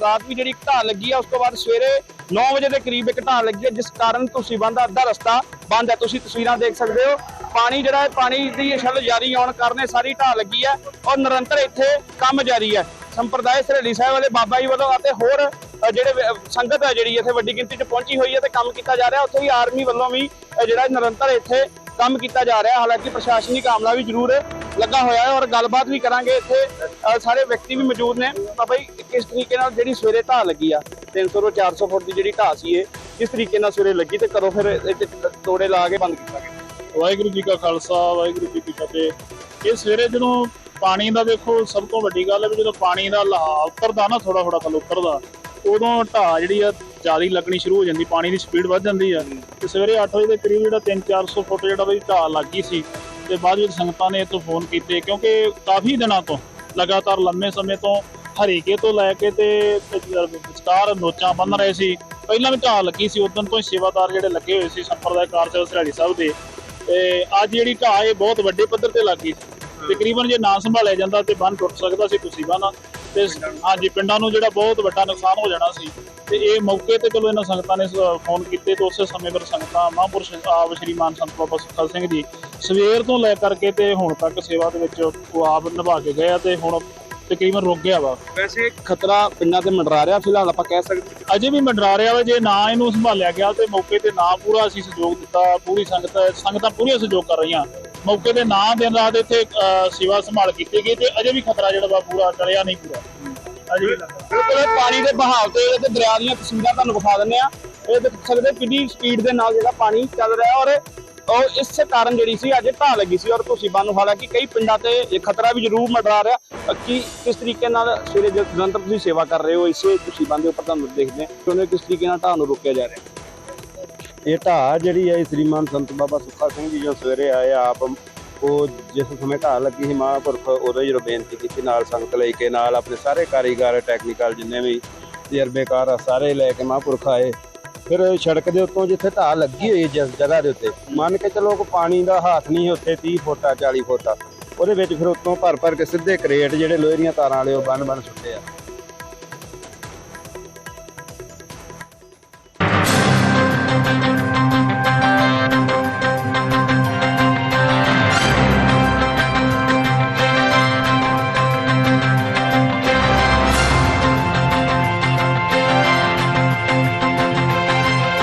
ਰਾਤ ਵੀ ਜਿਹੜੀ ਢਾਹ ਲੱਗੀ ਆ, ਉਸ ਤੋਂ ਬਾਅਦ ਸਵੇਰੇ 9 ਵਜੇ ਦੇ ਕਰੀਬ ਇੱਕ ਢਾਹ ਲੱਗੀ ਹੈ ਜਿਸ ਕਾਰਨ ਤੁਸੀਂ ਬੰਦ ਦਾ ਅੱਧਾ ਰਸਤਾ ਬੰਦ ਹੈ ਤੁਸੀਂ ਤਸਵੀਰਾਂ ਦੇਖ ਸਕਦੇ ਹੋ, ਪਾਣੀ ਜਿਹੜਾ ਹੈ, ਪਾਣੀ ਦੀ ਛੱਲ ਜਾਰੀ ਆਉਣ ਕਾਰਨ ਸਾਰੀ ਢਾਹ ਲੱਗੀ ਹੈ ਔਰ ਨਿਰੰਤਰ ਇੱਥੇ ਕੰਮ ਜਾਰੀ ਹੈ ਸੰਪਰਦਾਇ ਸਰੇਲੀ ਸਾਹਿਬ ਵਾਲੇ ਬਾਬਾ ਜੀ ਵੱਲੋਂ ਅਤੇ ਹੋਰ ਜਿਹੜੇ ਸੰਗਤ ਹੈ ਜਿਹੜੀ ਇੱਥੇ ਵੱਡੀ ਗਿਣਤੀ 'ਚ ਪਹੁੰਚੀ ਹੋਈ ਹੈ ਤੇ ਕੰਮ ਕੀਤਾ ਜਾ ਰਿਹਾ, ਉੱਥੇ ਹੀ ਆਰਮੀ ਵੱਲੋਂ ਵੀ ਜਿਹੜਾ ਨਿਰੰਤਰ ਇੱਥੇ ਕੰਮ ਕੀਤਾ ਜਾ ਰਿਹਾ। ਹਾਲਾਂਕਿ ਪ੍ਰਸ਼ਾਸਨਿਕ ਆਮਲਾ ਵੀ ਜ਼ਰੂਰ ਲੱਗਾ ਹੋਇਆ ਹੈ ਔਰ ਗੱਲਬਾਤ ਵੀ ਕਰਾਂਗੇ ਇੱਥੇ ਸਾਰੇ ਵਿਅਕਤੀ ਵੀ ਮੌਜੂਦ ਨੇ। ਤਾਂ ਬਈ, ਕਿਸ ਤਰੀਕੇ ਨਾਲ ਜਿਹੜੀ ਸਵੇਰੇ ਢਾਹ ਲੱਗੀ ਆ 300 ਤੋਂ 400 ਫੁੱਟ ਦੀ ਜਿਹੜੀ ਢਾਹ ਸੀ ਇਹ, ਕਿਸ ਤਰੀਕੇ ਨਾਲ ਸਵੇਰੇ ਲੱਗੀ ਤੇ ਕਦੋਂ ਫਿਰ ਇਹ ਤੋੜੇ ਲਾ ਕੇ ਬੰਦ ਕੀਤਾ ਗਿਆ? ਵਾਹਿਗੁਰੂ ਜੀ ਕਾ ਖਾਲਸਾ, ਵਾਹਿਗੁਰੂ ਜੀ ਕੀ ਫਤਿਹ। ਇਹ ਸਵੇਰੇ ਜਦੋਂ ਪਾਣੀ ਦਾ ਦੇਖੋ, ਸਭ ਤੋਂ ਵੱਡੀ ਗੱਲ ਹੈ ਵੀ ਜਦੋਂ ਪਾਣੀ ਦਾ ਲਹਾਵ ਉਤਰਦਾ ਨਾ ਥੋੜਾ ਥੋੜਾ ਥੱਲੇ ਉਤਰਦਾ ਉਦੋਂ ਢਾਹ ਜਿਹੜੀ ਆ ਜ਼ਿਆਦਾ ਲੱਗਣੀ ਸ਼ੁਰੂ ਹੋ ਜਾਂਦੀ, ਪਾਣੀ ਦੀ ਸਪੀਡ ਵੱਧ ਜਾਂਦੀ ਆ। ਤੇ ਸਵੇਰੇ 8 ਵਜੇ ਦੇ ਕਰੀਬ ਜਿਹੜਾ 3-400 ਫੁੱਟ ਜਿਹੜਾ ਵੀ ਢਾਹ ਲੱਗੀ ਸੀ। ਤੇ ਬਾਅਦ ਵਿੱਚ ਸੰਗਤਾਂ ਨੇ ਇਹ ਫੋਨ ਕੀਤੇ, ਕਿਉਂਕਿ ਕਾਫੀ ਦਿਨਾਂ ਤੋਂ, ਲਗਾਤਾਰ ਲੰਮੇ ਸਮੇਂ ਤੋਂ ਹਰੀਕੇ ਤੋਂ ਲੈ ਕੇ ਤੇ ਵਿਚਕਾਰ ਨੋਚਾਂ ਬੰਨ ਰਹੇ ਸੀ। ਪਹਿਲਾਂ ਵੀ ਢਾਹ ਲੱਗੀ ਸੀ, ਉਦੋਂ ਤੋਂ ਹੀ ਸੇਵਾਦਾਰ ਜਿਹੜੇ ਲੱਗੇ ਹੋਏ ਸੀ ਸੰਪਰਦਾਇਕ ਕਾਰਜ ਸਰਾੜੀ ਸਾਹਿਬ ਦੇ। ਤੇ ਅੱਜ ਜਿਹੜੀ ਢਾਹ ਇਹ ਬਹੁਤ ਵੱਡੇ ਪੱਧਰ ਤੇ ਲੱਗੀ ਸੀ ਤਕਰੀਬਨ ਜੇ ਨਾ ਸੰਭਾਲਿਆ ਜਾਂਦਾ ਤੇ ਬੰਨ ਟੁੱਟ ਸਕਦਾ ਸੀ, ਤੁਸੀਂ ਬੰਨ ਤੇ ਹਾਂਜੀ ਪਿੰਡਾਂ ਨੂੰ ਜਿਹੜਾ ਬਹੁਤ ਵੱਡਾ ਨੁਕਸਾਨ ਹੋ ਜਾਣਾ ਸੀ। ਤੇ ਇਹ ਮੌਕੇ ਤੇ ਚਲੋ ਇਹਨਾਂ ਸੰਗਤਾਂ ਨੇ ਫੋਨ ਕੀਤੇ ਤੇ ਉਸੇ ਸਮੇਂ ਪਰ ਸੰਗਤਾਂ ਮਹਾਂਪੁਰਸ਼ ਆਪ ਸ਼੍ਰੀ ਮਾਨ ਸੰਤ ਬਾਬਾ ਸੁਖਾ ਸਿੰਘ ਜੀ ਸਵੇਰ ਤੋਂ ਲੈ ਕਰਕੇ ਤੇ ਹੁਣ ਤੱਕ ਸੇਵਾ ਦੇ ਵਿੱਚ ਉਹ ਆਪ ਨਿਭਾ ਕੇ ਗਏ ਆ ਤੇ ਹੁਣ ਤਕਰੀਬਨ ਰੁਕ ਗਿਆ ਵਾ। ਵੈਸੇ ਖਤਰਾ ਪਿੰਡਾਂ ਤੇ ਮੰਡਰਾ ਰਿਹਾ ਫਿਲਹਾਲ ਆਪਾਂ ਕਹਿ ਸਕਦੇ ਅਜੇ ਵੀ ਮੰਡਰਾ ਰਿਹਾ ਵਾ ਜੇ ਨਾ ਇਹਨੂੰ ਸੰਭਾਲਿਆ ਗਿਆ ਤੇ ਮੌਕੇ ਤੇ ਨਾ ਪੂਰਾ ਅਸੀਂ ਸਹਿਯੋਗ ਦਿੱਤਾ ਪੂਰੀ ਸੰਗਤ ਸੰਗਤਾਂ ਪੂਰੀਆਂ ਸਹਿਯੋਗ ਕਰ ਰਹੀਆਂ। ਮੌਕੇ ਤੇ ਨਾ ਦਿਨ ਰਾਤ ਇੱਥੇ ਸੇਵਾ ਸੰਭਾਲ ਕੀਤੀ ਗਈ ਤੇ ਅਜੇ ਵੀ ਖਤਰਾ ਜਿਹੜਾ ਵਾ ਪੂਰਾ ਟਲਿਆ ਨਹੀਂ ਪੂਰਾ। ਅਜੇ ਵੀ ਬਿਲਕੁਲ ਪਾਣੀ ਦੇ ਬਹਾਵ ਤੇ ਤੇ ਦਰਿਆ ਦੀਆਂ ਤਸਵੀਰਾਂ ਤੁਹਾਨੂੰ ਵਿਖਾ ਦਿੰਦੇ ਆ ਇਹ ਦੇਖ ਸਕਦੇ ਕਿੰਨੀ ਸਪੀਡ ਦੇ ਨਾਲ ਜਿਹੜਾ ਪਾਣੀ ਚੱਲ ਰਿਹਾ ਔਰ ਉਹ ਇਸ ਕਾਰਨ ਜਿਹੜੀ ਸੀ ਅੱਜ ਢਾਹ ਲੱਗੀ ਸੀ ਔਰ ਤੁਸੀਂ ਨੂੰ ਹਾਲਾਂਕਿ ਕਈ ਪਿੰਡਾਂ ਤੇ ਖਤਰਾ ਵੀ ਜ਼ਰੂਰ ਮੰਡਰਾ ਰਿਹਾ। ਕਿ ਕਿਸ ਤਰੀਕੇ ਨਾਲ ਸਵੇਰੇ ਜਦ ਨਿਰੰਤਰ ਤੁਸੀਂ ਸੇਵਾ ਕਰ ਰਹੇ ਹੋ? ਇਸੇ ਤੁਸੀਂ ਦੇ ਉੱਪਰ ਤੁਹਾਨੂੰ ਦੇਖਦੇ ਹੋ ਕਿ ਕਿਸ ਤਰੀਕੇ ਨਾਲ ਢਾਹ ਨੂੰ ਰੋਕਿਆ ਜਾ ਰਿਹਾ। ਇਹ ਢਾਹ ਜਿਹੜੀ ਹੈ ਸ੍ਰੀਮਾਨ ਸੰਤ ਬਾਬਾ ਸੁੱਖਾ ਸਿੰਘ ਜੀ ਜੋ ਸਵੇਰੇ ਆਏ ਆਪ, ਉਹ ਜਿਸ ਸਮੇਂ ਢਾਹ ਲੱਗੀ ਸੀ ਮਹਾਂਪੁਰਖ, ਉਦੋਂ ਜਦੋਂ ਬੇਨਤੀ ਕੀਤੀ ਨਾਲ ਸੰਗਤ ਲੈ ਕੇ, ਨਾਲ ਆਪਣੇ ਸਾਰੇ ਕਾਰੀਗਰ ਟੈਕਨੀਕਲ ਜਿੰਨੇ ਵੀ ਤਜਰਬੇਕਾਰ ਆ, ਸਾਰੇ ਲੈ ਕੇ ਮਹਾਂਪੁਰਖ ਆਏ। ਫਿਰ ਸੜਕ ਦੇ ਉੱਤੋਂ ਜਿੱਥੇ ਢਾਹ ਲੱਗੀ ਹੋਈ ਜਿਸ ਜਗ੍ਹਾ ਦੇ ਉੱਤੇ, ਮੰਨ ਕੇ ਚਲੋ ਕਿ ਪਾਣੀ ਦਾ ਹਾਥ ਨਹੀਂ ਉੱਥੇ 30 ਫੁੱਟ ਆ 40 ਫੁੱਟ ਆ, ਉਹਦੇ ਵਿੱਚ ਫਿਰ ਉੱਤੋਂ ਭਰ ਭਰ ਕੇ ਸਿੱਧੇ ਕਰੇਟ ਜਿਹੜੇ ਲੋਹੇ ਦੀਆਂ ਤਾਰਾਂ ਵਾਲੇ ਉਹ ਬੰਨ ਬੰਨ ਸੁੱਟੇ ਆ।